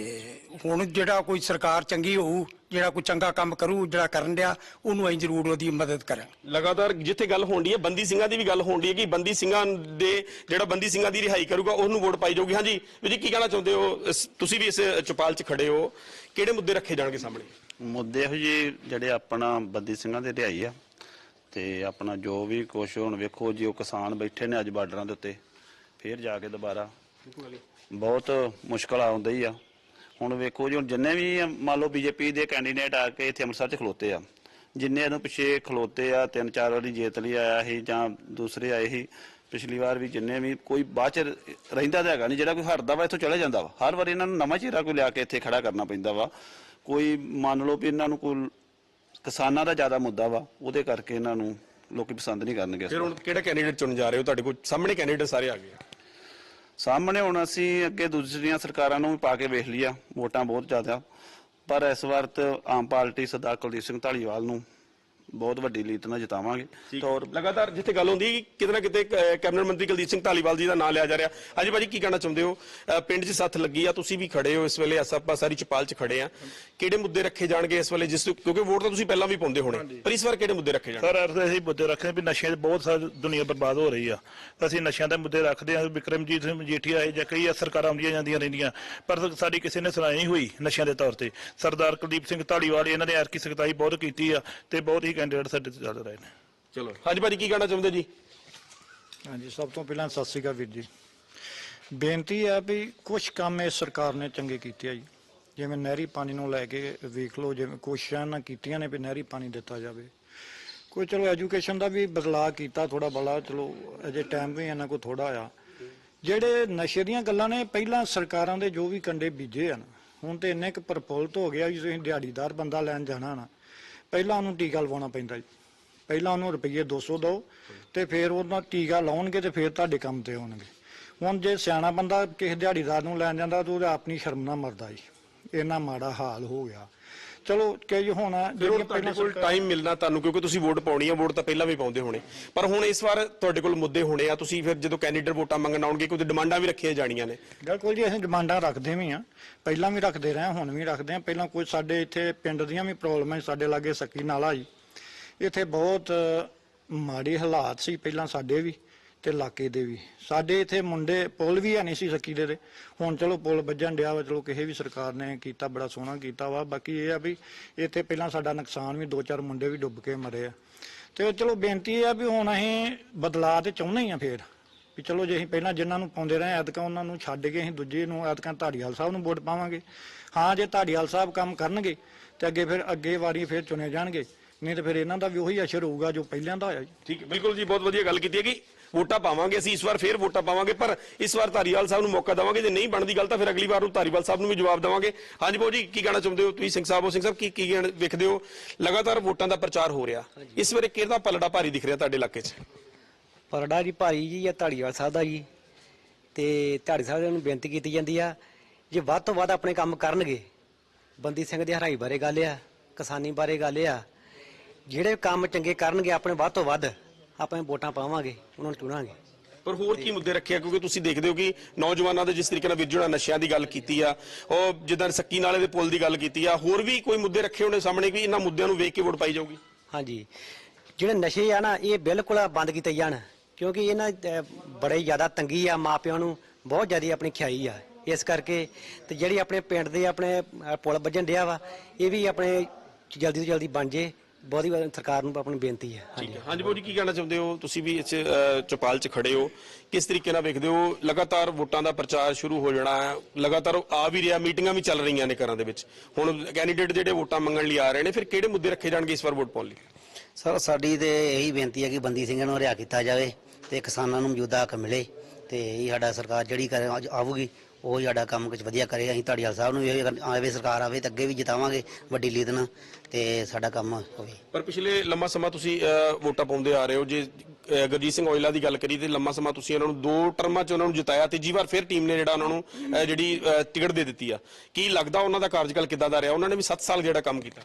ਹੁਣ ਜਿਹੜਾ ਕੋਈ ਸਰਕਾਰ ਚੰਗੀ ਹੋਊ ਜਿਹੜਾ ਕੋਈ ਚੰਗਾ ਕੰਮ ਕਰੂ ਜਿਹੜਾ ਕਰਨ ਡਿਆ ਉਹਨੂੰ ਅਸੀਂ ਜ਼ਰੂਰ ਉਹਦੀ ਮਦਦ ਕਰਾਂਗੇ। ਲਗਾਤਾਰ ਜਿੱਥੇ ਗੱਲ ਹੋਣੀ ਹੈ ਬੰਦੀ ਸਿੰਘਾਂ ਦੀ ਵੀ ਗੱਲ ਹੋਣੀ ਹੈ ਕਿ ਬੰਦੀ ਸਿੰਘਾਂ ਦੇ ਜਿਹੜਾ ਬੰਦੀ ਸਿੰਘਾਂ ਦੀ ਰਿਹਾਈ ਕਰੂਗਾ ਉਹਨੂੰ ਵੋਟ ਪਾਈ ਜਾਊਗੀ। ਹਾਂਜੀ ਵੀ ਜੀ ਕੀ ਕਹਿਣਾ ਚਾਹੁੰਦੇ ਹੋ? ਤੁਸੀਂ ਵੀ ਇਸ ਚੁਪਾਲ 'ਚ ਖੜੇ ਹੋ। ਕਿਹੜੇ ਮੁੱਦੇ ਰੱਖੇ ਜਾਣਗੇ ਸਾਹਮਣੇ? ਮੁੱਦੇ ਇਹੋ ਜਿਹੇ ਜਿਹੜੇ ਆਪਣਾ ਬੰਦੀ ਸਿੰਘਾਂ ਦੇ ਰਿਹਾਈ ਆ ਤੇ ਆਪਣਾ ਜੋ ਵੀ ਕੁਛ ਹੁਣ ਵੇਖੋ ਜੀ ਉਹ ਕਿਸਾਨ ਬੈਠੇ ਨੇ ਅੱਜ ਬਾਰਡਰਾਂ ਦੇ ਉੱਤੇ ਫੇਰ ਜਾ ਕੇ ਦੁਬਾਰਾ ਬਹੁਤ ਮੁਸ਼ਕਲ ਆਉਂਦੀ ਹੀ ਆ। ਹੁਣ ਵੇਖੋ ਜੀ ਹੁਣ ਜਿੰਨੇ ਵੀ ਮੰਨ ਲਓ ਬੀਜੇਪੀ ਦੇ ਕੈਂਡੀਡੇਟ ਆ ਕੇ ਇੱਥੇ ਅੰਮ੍ਰਿਤਸਰ 'ਚ ਖਲੋਤੇ ਆ ਜਿੰਨੇ ਇਹਨੂੰ ਪਿੱਛੇ ਖਲੋਤੇ ਆ ਤਿੰਨ ਚਾਰ ਵਾਰੀ ਜੇਤ ਲਈ ਆਇਆ ਸੀ ਜਾਂ ਦੂਸਰੇ ਆਏ ਸੀ ਪਿਛਲੀ ਵਾਰ ਵੀ ਜਿੰਨੇ ਵੀ ਕੋਈ ਬਾਅਦ ਚ ਰਹਿੰਦਾ ਤਾਂ ਹੈਗਾ ਨਹੀਂ ਜਿਹੜਾ ਕੋਈ ਹਟਦਾ ਵਾ ਇੱਥੋਂ ਚਲੇ ਜਾਂਦਾ ਵਾ ਹਰ ਵਾਰੀ ਇਹਨਾਂ ਨੂੰ ਨਵਾਂ ਚਿਹਰਾ ਕੋਈ ਲਿਆ ਕੇ ਇੱਥੇ ਖੜਾ ਕਰਨਾ ਪੈਂਦਾ ਵਾ ਕੋਈ ਮੰਨ ਲਓ ਵੀ ਇਹਨਾਂ ਨੂੰ ਕੋਈ ਕਿਸਾਨਾਂ ਦਾ ਜ਼ਿਆਦਾ ਮੁੱਦਾ ਵਾ ਉਹਦੇ ਕਰਕੇ ਇਹਨਾਂ ਨੂੰ ਲੋਕੀ ਪਸੰਦ ਨਹੀਂ ਕਰਨਗੇ ਫਿਰ। ਹੁਣ ਕਿਹੜਾ ਕੈਂਡੀਡੇਟ ਚੁਣ ਜਾ ਰਹੇ ਹੋ ਤੁਹਾਡੇ ਕੋਲ ਸਾਹਮਣੇ ਕੈਂਡੀਡੇਟ ਸਾਰੇ ਆ ਗਏ। ਸਾਹਮਣੇ ਹੁਣ ਅਸੀਂ ਅੱਗੇ ਦੂਸਰੀਆਂ ਸਰਕਾਰਾਂ ਨੂੰ ਵੀ ਪਾ ਕੇ ਵੇਖ ਲਿਆ ਵੋਟਾਂ ਬਹੁਤ ਜ਼ਿਆਦਾ। ਪਰ ਇਸ ਵਾਰ ਤੇ ਆਮ ਪਾਰਟੀ ਸਰਦਾਰ ਕੁਲਦੀਪ ਸਿੰਘ ਢਾਲੀਵਾਲ ਨੂੰ ਬਹੁਤ ਵੱਡੀ ਲੀਡ ਨਾਲ ਜਿਤਾਵਾਂਗੇ। ਤੌਰ ਲਗਾਤਾਰ ਜਿੱਥੇ ਗੱਲ ਹੁੰਦੀ ਹੈ ਕਿ ਕਿਤੇ ਨਾ ਕਿਤੇ ਅਹ, ਕੈਬਨਿਟ ਮੰਤਰੀ ਕੁਲਦੀਪ ਸਿੰਘ ਧਾਲੀਵਾਲ ਜੀ ਦਾ ਨਾਮ ਲਿਆ ਜਾ ਰਿਹਾ। ਹਾਂਜੀ ਭਾਜੀ ਕੀ ਕਹਿਣਾ ਚਾਹੁੰਦੇ ਹੋ? ਪਿੰਡ 'ਚ ਸੱਥ ਲੱਗੀ ਆ ਤੁਸੀਂ ਵੀ ਖੜੇ ਹੋ ਇਸ ਵੇਲੇ ਆਪਾਂ ਸਾਰੀ ਚਪਾਲ 'ਚ ਖੜੇ ਆ। ਕਿਹੜੇ ਮੁੱਦੇ ਰੱਖੇ ਜਾਣਗੇ ਇਸ ਵੇਲੇ ਜਿਸ ਕਿਉਂਕਿ ਵੋਟ ਤਾਂ ਤੁਸੀਂ ਪਹਿਲਾਂ ਵੀ ਪਾਉਂਦੇ ਹੋਣੇ। ਪਰ ਇਸ ਵਾਰ ਕਿਹੜੇ ਮੁੱਦੇ ਰੱਖੇ ਜਾਣਗੇ? ਸਰ ਅਰਥ ਅਸੀਂ ਮੁੱਦੇ ਰੱਖਦੇ ਵੀ ਨਸ਼ਿਆਂ 'ਚ ਬਹੁਤ ਸਾਰੀ ਦੁਨੀਆ ਬਰਬਾਦ ਹੋ ਰਹੀ ਆ। ਤਾਂ ਅਸੀਂ ਨਸ਼ਿਆਂ ਦੇ ਮੁੱਦੇ ਰੱਖਦੇ ਹਾਂ ਵਿਕਰਮਜੀਤ ਸਿੰਘ ਮਜੀਠੀਆ ਆਏ ਜਾਂ ਕਈ ਸਰਕਾਰਾਂ ਆਉਂਦੀਆਂ ਜਾਂਦੀਆਂ ਰਹਿੰਦੀਆਂ। ਪਰ ਸਾਡੀ ਕਿਸੇ ਨੇ ਸੁਣਾਈ ਨਹੀਂ ਹੋਈ ਨਸ਼ਿਆਂ ਦੇ ਤੌਰ ਤੇ। ਸਰਦਾਰ ਕੁਲਦੀਪ ਸਿੰਘ ਢਾਲੀਵਾਲ ਇਹਨਾਂ ਨੇ ਐਰਕੀ ਸਖਤਾਈ ਬਹੁਤ ਕੀਤੀ ਆ ਤੇ ਬਹੁਤ ਹੀ ਕੈਂਡੀਡੇਟ ਸਾਡੇ ਤੇ ਚੱਲ ਰਹੇ ਨੇ। ਚਲੋ ਹਾਂਜੀ ਭਾਜੀ ਕੀ ਕਹਿਣਾ ਚਾਹੁੰਦੇ ਜੀ? ਹਾਂਜੀ ਸਭ ਤੋਂ ਪਹਿਲਾਂ ਸਤਿ ਸ੍ਰੀ ਅਕਾਲ ਵੀਰ ਜੀ। ਬੇਨਤੀ ਹੈ ਵੀ ਕੁਝ ਕੰਮ ਇਹ ਸਰਕਾਰ ਨੇ ਚੰਗੇ ਕੀਤੇ ਆ ਜੀ। ਜਿਵੇਂ ਨਹਿਰੀ ਪਾਣੀ ਨੂੰ ਲੈ ਕੇ ਵੇਖ ਲਓ ਜਿਵੇਂ ਕੋਸ਼ਿਸ਼ਾਂ ਨਾ ਕੀਤੀਆਂ ਨੇ ਵੀ ਨਹਿਰੀ ਪਾਣੀ ਦਿੱਤਾ ਜਾਵੇ। ਕੋਈ ਚਲੋ ਐਜੂਕੇਸ਼ਨ ਦਾ ਵੀ ਬਦਲਾਅ ਕੀਤਾ ਥੋੜਾ ਬੜਾ ਚਲੋ ਅਜੇ ਟਾਈਮ ਵੀ ਇਹਨਾਂ ਕੋ ਥੋੜਾ ਆ। ਜਿਹੜੇ ਨਸ਼ੇ ਦੀਆਂ ਗੱਲਾਂ ਨੇ ਪਹਿਲਾਂ ਸਰਕਾਰਾਂ ਦੇ ਜੋ ਵੀ ਕੰਡੇ ਬੀਜੇ ਹਨ ਹੁਣ ਤੇ ਇੰਨੇ ਕੁ ਪ੍ਰਫੁੱਲਤ ਹੋ ਗਿਆ ਵੀ ਤੁਸੀਂ ਦਿਹਾੜੀਦਾਰ ਬੰਦਾ ਲੈਣ ਜਾਣਾ ਨਾ। ਪਹਿਲਾਂ ਉਹਨੂੰ ਟੀਕਾ ਲਵਾਉਣਾ ਪੈਂਦਾ ਜੀ। ਪਹਿਲਾਂ ਉਹਨੂੰ ਰੁਪਈਏ 200 ਦਿਓ ਤੇ ਫਿਰ ਉਹਨਾਂ ਟੀਕਾ ਲਾਉਣਗੇ ਤੇ ਫਿਰ ਤੁਹਾਡੇ ਕੰਮ ਤੇ ਆਉਣਗੇ। ਹੁਣ ਜੇ ਸਿਆਣਾ ਬੰਦਾ ਕਿਸੇ ਦਿਹਾੜੀਦਾਰ ਨੂੰ ਲੈਣ ਜਾਂਦਾ ਤਾਂ ਉਹਦਾ ਆਪਣੀ ਸ਼ਰਮ ਨਾਲ ਮਰਦਾ ਜੀ। ਇੰਨਾ ਮਾੜਾ ਹਾਲ ਹੋ ਗਿਆ। ਚਲੋ ਕਈ ਹੁਣ ਜਿਹੜੀਆਂ ਤੁਹਾਡੇ ਕੋਲ ਟਾਈਮ ਮਿਲਣਾ ਤੁਹਾਨੂੰ ਕਿਉਂਕਿ ਤੁਸੀਂ ਵੋਟ ਪਾਉਣੀ ਆ ਵੋਟ ਤਾਂ ਪਹਿਲਾਂ ਵੀ ਪਾਉਂਦੇ ਹੋਣੇ। ਪਰ ਹੁਣ ਇਸ ਵਾਰ ਤੁਹਾਡੇ ਕੋਲ ਮੁੱਦੇ ਹੋਣੇ ਆ ਤੁਸੀਂ ਫਿਰ ਜਦੋਂ ਕੈਂਡੀਡੇਟ ਵੋਟਾਂ ਮੰਗਣ ਆਉਣਗੇ ਕੋਈ ਡਿਮਾਂਡਾਂ ਵੀ ਰੱਖੀਆਂ ਜਾਣੀਆਂ ਨੇ। ਬਿਲਕੁਲ ਜੀ ਅਸੀਂ ਡਿਮਾਂਡਾਂ ਰੱਖਦੇ ਵੀ ਆ। ਪਹਿਲਾਂ ਵੀ ਰੱਖਦੇ ਰਹੇ ਹੁਣ ਵੀ ਰੱਖਦੇ ਆ। ਪਹਿਲਾਂ ਕੁਝ ਸਾਡੇ ਇੱਥੇ ਪਿੰਡ ਦੀਆਂ ਵੀ ਪ੍ਰੋਬਲਮਾਂ ਸਾਡੇ ਲਾਗੇ ਸੱਕੀ ਨਾਲਾ ਜੀ। ਇੱਥੇ ਬਹੁਤ ਮਾੜੇ ਹਾਲਾਤ ਸੀ ਪਹਿਲਾਂ ਸਾਡੇ ਵੀ। ਤੇ ਇਲਾਕੇ ਦੇ ਵੀ। ਸਾਡੇ ਇੱਥੇ ਮੁੰਡੇ, ਪੁਲ ਵੀ ਹੈ ਨਹੀਂ ਸੀ ਸੱਕੀ ਦੇ ਹੁਣ ਚਲੋ ਪੁਲ ਵੱਜਣ ਡਿਆ ਵਾ, ਚਲੋ ਕਿਸੇ ਵੀ ਸਰਕਾਰ ਨੇ ਕੀਤਾ, ਬੜਾ ਸੋਹਣਾ ਕੀਤਾ ਵਾ। ਬਾਕੀ ਇਹ ਆ ਵੀ ਇੱਥੇ ਪਹਿਲਾਂ ਸਾਡਾ ਨੁਕਸਾਨ ਵੀ ਦੋ ਚਾਰ ਮੁੰਡੇ ਵੀ ਡੁੱਬ ਕੇ ਮਰੇ ਆ। ਤੇ ਚਲੋ ਬੇਨਤੀ ਇਹ ਆ ਵੀ ਹੁਣ ਅਸੀਂ ਬਦਲਾਅ ਤੇ ਚਾਹੁੰਦੇ ਹੀ ਆ ਫੇਰ। ਵੀ ਚਲੋ ਜੇ ਅਸੀਂ ਪਹਿਲਾਂ ਜਿਨ੍ਹਾਂ ਨੂੰ ਪਾਉਂਦੇ ਰਹੇ, ਐਤਕਾਂ ਉਹਨਾਂ ਨੂੰ ਛੱਡ ਕੇ ਅਸੀਂ ਦੂਜੇ ਨੂੰ, ਐਤਕਾਂ ਧਾਰੀਵਾਲ ਸਾਹਿਬ ਨੂੰ ਵੋਟ ਪਾਵਾਂਗੇ। ਹਾਂ, ਜੇ ਧਾਰੀਵਾਲ ਸਾਹਿਬ ਕੰਮ ਕਰਨਗੇ ਤੇ ਅੱਗੇ ਫਿਰ ਅੱਗੇ ਵਾਰੀ ਫਿਰ ਚੁਣੇ ਜਾਣਗੇ। ਨਹੀਂ ਤੇ ਫਿਰ ਇਹਨਾਂ ਦਾ ਵੀ ਉਹੀ ਅਸਰ ਹੋਊਗਾ ਜੋ ਪਹਿਲਾਂ ਦਾ ਹੋਇਆ ਜੀ ਠੀਕ ਹੈ ਬਿਲਕੁਲ ਜੀ ਬਹੁਤ ਵਧੀਆ ਗੱਲ ਕੀਤੀ ਹੈ ਕਿ ਵੋਟਾਂ ਪਾਵਾਂਗੇ ਅਸੀਂ ਇਸ ਵਾਰ ਫੇਰ ਵੋਟਾਂ ਪਾਵਾਂਗੇ ਪਰ ਇਸ ਵਾਰ ਧਾਰੀਵਾਲ ਸਾਹਿਬ ਨੂੰ ਮੌਕਾ ਦੇਵਾਂਗੇ। ਜੇ ਨਹੀਂ ਬਣਦੀ ਗੱਲ ਤਾਂ ਫਿਰ ਅਗਲੀ ਵਾਰ ਨੂੰ ਧਾਰੀਵਾਲ ਸਾਹਿਬ ਨੂੰ ਵੀ ਜਵਾਬ ਦੇਵਾਂਗੇ। ਹਾਂਜੀ ਬਾਊ ਜੀ ਕੀ ਕਹਿਣਾ ਚਾਹੁੰਦੇ ਹੋ ਤੁਸੀਂ ਸਿੰਘ ਸਾਹਿਬ? ਹੋ ਸਿੰਘ ਸਾਹਿਬ ਕੀ ਕੀ ਕਹਿਣਾ- ਵੇਖਦੇ ਹੋ? ਲਗਾਤਾਰ ਵੋਟਾਂ ਦਾ ਪ੍ਰਚਾਰ ਹੋ ਰਿਹਾ। ਇਸ ਵੇਲੇ ਕਿਹਦਾ ਪਲੜਾ ਭਾਰੀ ਦਿਖ ਰਿਹਾ ਤੁਹਾਡੇ ਇਲਾਕੇ 'ਚ? ਪਰੜਾ ਜੀ ਭਾਰੀ ਜੀ ਆ ਧਾੜੀਵਾਲ ਸਾਹਿਬ ਦਾ ਜੀ। ਤੇ ਧਾੜੀ ਸਾਹਿਬ ਨੂੰ ਬੇਨਤੀ ਕੀਤੀ ਜਾਂਦੀ ਆ ਜੇ ਵੱਧ ਤੋਂ ਵੱਧ ਆਪਣੇ ਕੰਮ ਕਰਨਗੇ ਬੰਦੀ ਸਿੰਘ ਦੀ ਹਰਾਈ ਬਾਰੇ ਗੱਲ ਆ ਕਿਸਾਨੀ ਬਾਰੇ ਗੱਲ ਆ ਜਿਹੜੇ ਕੰਮ ਚੰਗੇ ਕਰਨਗੇ ਆਪਣੇ ਵੱਧ ਤੋਂ ਵੱਧ ਆਪਾਂ ਵੋਟਾਂ ਪਾਵਾਂਗੇ ਉਹਨਾਂ ਨੂੰ ਚੁਣਾਂਗੇ। ਪਰ ਹੋਰ ਕੀ ਮੁੱਦੇ ਰੱਖੇ ਆ? ਕਿਉਂਕਿ ਤੁਸੀਂ ਦੇਖਦੇ ਹੋ ਕਿ ਨੌਜਵਾਨਾਂ ਦੇ ਜਿਸ ਤਰੀਕੇ ਨਾਲ ਵਿਰਜਣਾ ਨਸ਼ਿਆਂ ਦੀ ਗੱਲ ਕੀਤੀ ਆ ਉਹ ਜਿੱਦਾਂ ਸੱਕੀ ਨਾਲੇ ਦੇ ਪੁਲ ਦੀ ਗੱਲ ਕੀਤੀ ਆ ਹੋਰ ਵੀ ਕੋਈ ਮੁੱਦੇ ਰੱਖੇ ਹੋਣੇ ਸਾਹਮਣੇ ਕਿ ਇਹਨਾਂ ਮੁੱਦਿਆਂ ਨੂੰ ਵੇਖ ਕੇ ਵੋਟ ਪਾਈ ਜਾਊਗੀ? ਹਾਂਜੀ। ਜਿਹੜੇ ਨਸ਼ੇ ਆ ਨਾ ਇਹ ਬਿਲਕੁਲ ਬੰਦ ਕੀਤੇ ਜਾਣ ਕਿਉਂਕਿ ਇਹਨਾਂ ਬੜੇ ਜ਼ਿਆਦਾ ਤੰਗੀ ਆ ਮਾਪਿਆਂ ਨੂੰ ਬਹੁਤ ਜ਼ਿਆਦਾ ਆਪਣੀ ਖਿਆਈ ਆ। ਇਸ ਕਰਕੇ ਤੇ ਜਿਹੜੀ ਆਪਣੇ ਪਿੰਡ ਦੇ ਆਪਣੇ ਪੁਲ ਵੱਜਣ ਡਿਆ ਵਾ ਇਹ ਵੀ ਆਪਣੇ ਜਲਦੀ ਤੋਂ ਜਲਦੀ ਬਣ ਜੇ ਬਹੁਤੀ ਵਾਰ ਸਰਕਾਰ ਨੂੰ ਆਪਣੀ ਬੇਨਤੀ ਹੈ। ਠੀਕ ਹੈ। ਹਾਂਜੀ। ਬਾਊ ਜੀ ਕੀ ਕਹਿਣਾ ਚਾਹੁੰਦੇ ਹੋ? ਤੁਸੀਂ ਵੀ ਇਸ ਚੌਪਾਲ 'ਚ ਖੜੇ ਹੋ। ਕਿਸ ਤਰੀਕੇ ਨਾਲ ਵੇਖਦੇ ਹੋ? ਲਗਾਤਾਰ ਵੋਟਾਂ ਦਾ ਪ੍ਰਚਾਰ ਸ਼ੁਰੂ ਹੋ ਜਾਣਾ ਹੈ। ਲਗਾਤਾਰ ਆ ਵੀ ਰਿਹਾ ਮੀਟਿੰਗਾਂ ਵੀ ਚੱਲ ਰਹੀਆਂ ਨੇ ਘਰਾਂ ਦੇ ਵਿੱਚ। ਹੁਣ ਕੈਂਡੀਡੇਟ ਜਿਹੜੇ ਵੋਟਾਂ ਮੰਗਣ ਲਈ ਆ ਰਹੇ ਨੇ ਫਿਰ ਕਿਹੜੇ ਮੁੱਦੇ ਰੱਖੇ ਜਾਣਗੇ ਇਸ ਵਾਰ ਵੋਟ ਪਾਉਣ ਲਈ? ਸਰ ਸਾਡੀ ਤੇ ਇਹੀ ਬੇਨਤੀ ਹੈ ਕਿ ਬੰਦੀ ਸਿੰਘਾਂ ਨੂੰ ਰਿਹਾ ਕੀਤਾ ਜਾਵੇ ਤੇ ਕਿਸਾਨਾਂ ਨੂੰ ਮੌਜੂਦਾ ਹੱਕ ਮਿਲੇ ਤੇ ਇਹ ਸਾਡਾ ਸਰਕਾਰ ਜਿਹੜੀ ਕਰ ਆਊਗੀ ਉਹ ਸਾਡਾ ਕੰਮ ਕੁਝ ਵਧੀਆ ਕਰੇ ਅਸੀਂ ਧਾੜੀਵਾਲ ਸਾਹਿਬ ਨੂੰ ਵੀ ਇਹ ਅਗਰ ਆਵੇ ਸਰਕਾਰ ਆਵੇ ਤਾਂ ਅੱਗੇ ਵੀ ਜਿਤਾਵਾਂਗੇ ਵੱਡੀ ਲੀਡ ਨਾਲ ਤੇ ਸਾਡਾ ਕੰਮ ਹੋਵੇ। ਪਰ ਪਿਛਲੇ ਲੰਮਾ ਸਮਾਂ ਤੁਸੀਂ ਅਹ, ਵੋਟਾਂ ਪਾਉਂਦੇ ਆ ਰਹੇ ਹੋ। ਜੇ ਅਹ, ਗੁਰਜੀਤ ਸਿੰਘ ਔਜਲਾ ਦੀ ਗੱਲ ਕਰੀ ਤੇ ਲੰਮਾ ਸਮਾਂ ਤੁਸੀਂ ਉਹਨਾਂ ਨੂੰ ਦੋ ਟਰਮਾਂ 'ਚ ਉਹਨਾਂ ਨੂੰ ਜਿਤਾਇਆ ਤੀਜੀ ਵਾਰ ਫਿਰ ਟੀਮ ਨੇ ਜਿਹੜਾ ਉਹਨਾਂ ਨੂੰ ਅਹ, ਜਿਹੜੀ ਅਹ, ਟਿਕਟ ਦੇ ਦਿੱਤੀ ਆ। ਕੀ ਲੱਗਦਾ ਉਹਨਾਂ ਦਾ ਕਾਰਜਕਾਲ ਕਿੱਦਾਂ ਦਾ ਰਿਹਾ? ਉਹਨਾਂ ਨੇ ਵੀ 7 ਸਾਲ ਜਿਹੜਾ ਕੰਮ ਕੀਤਾ।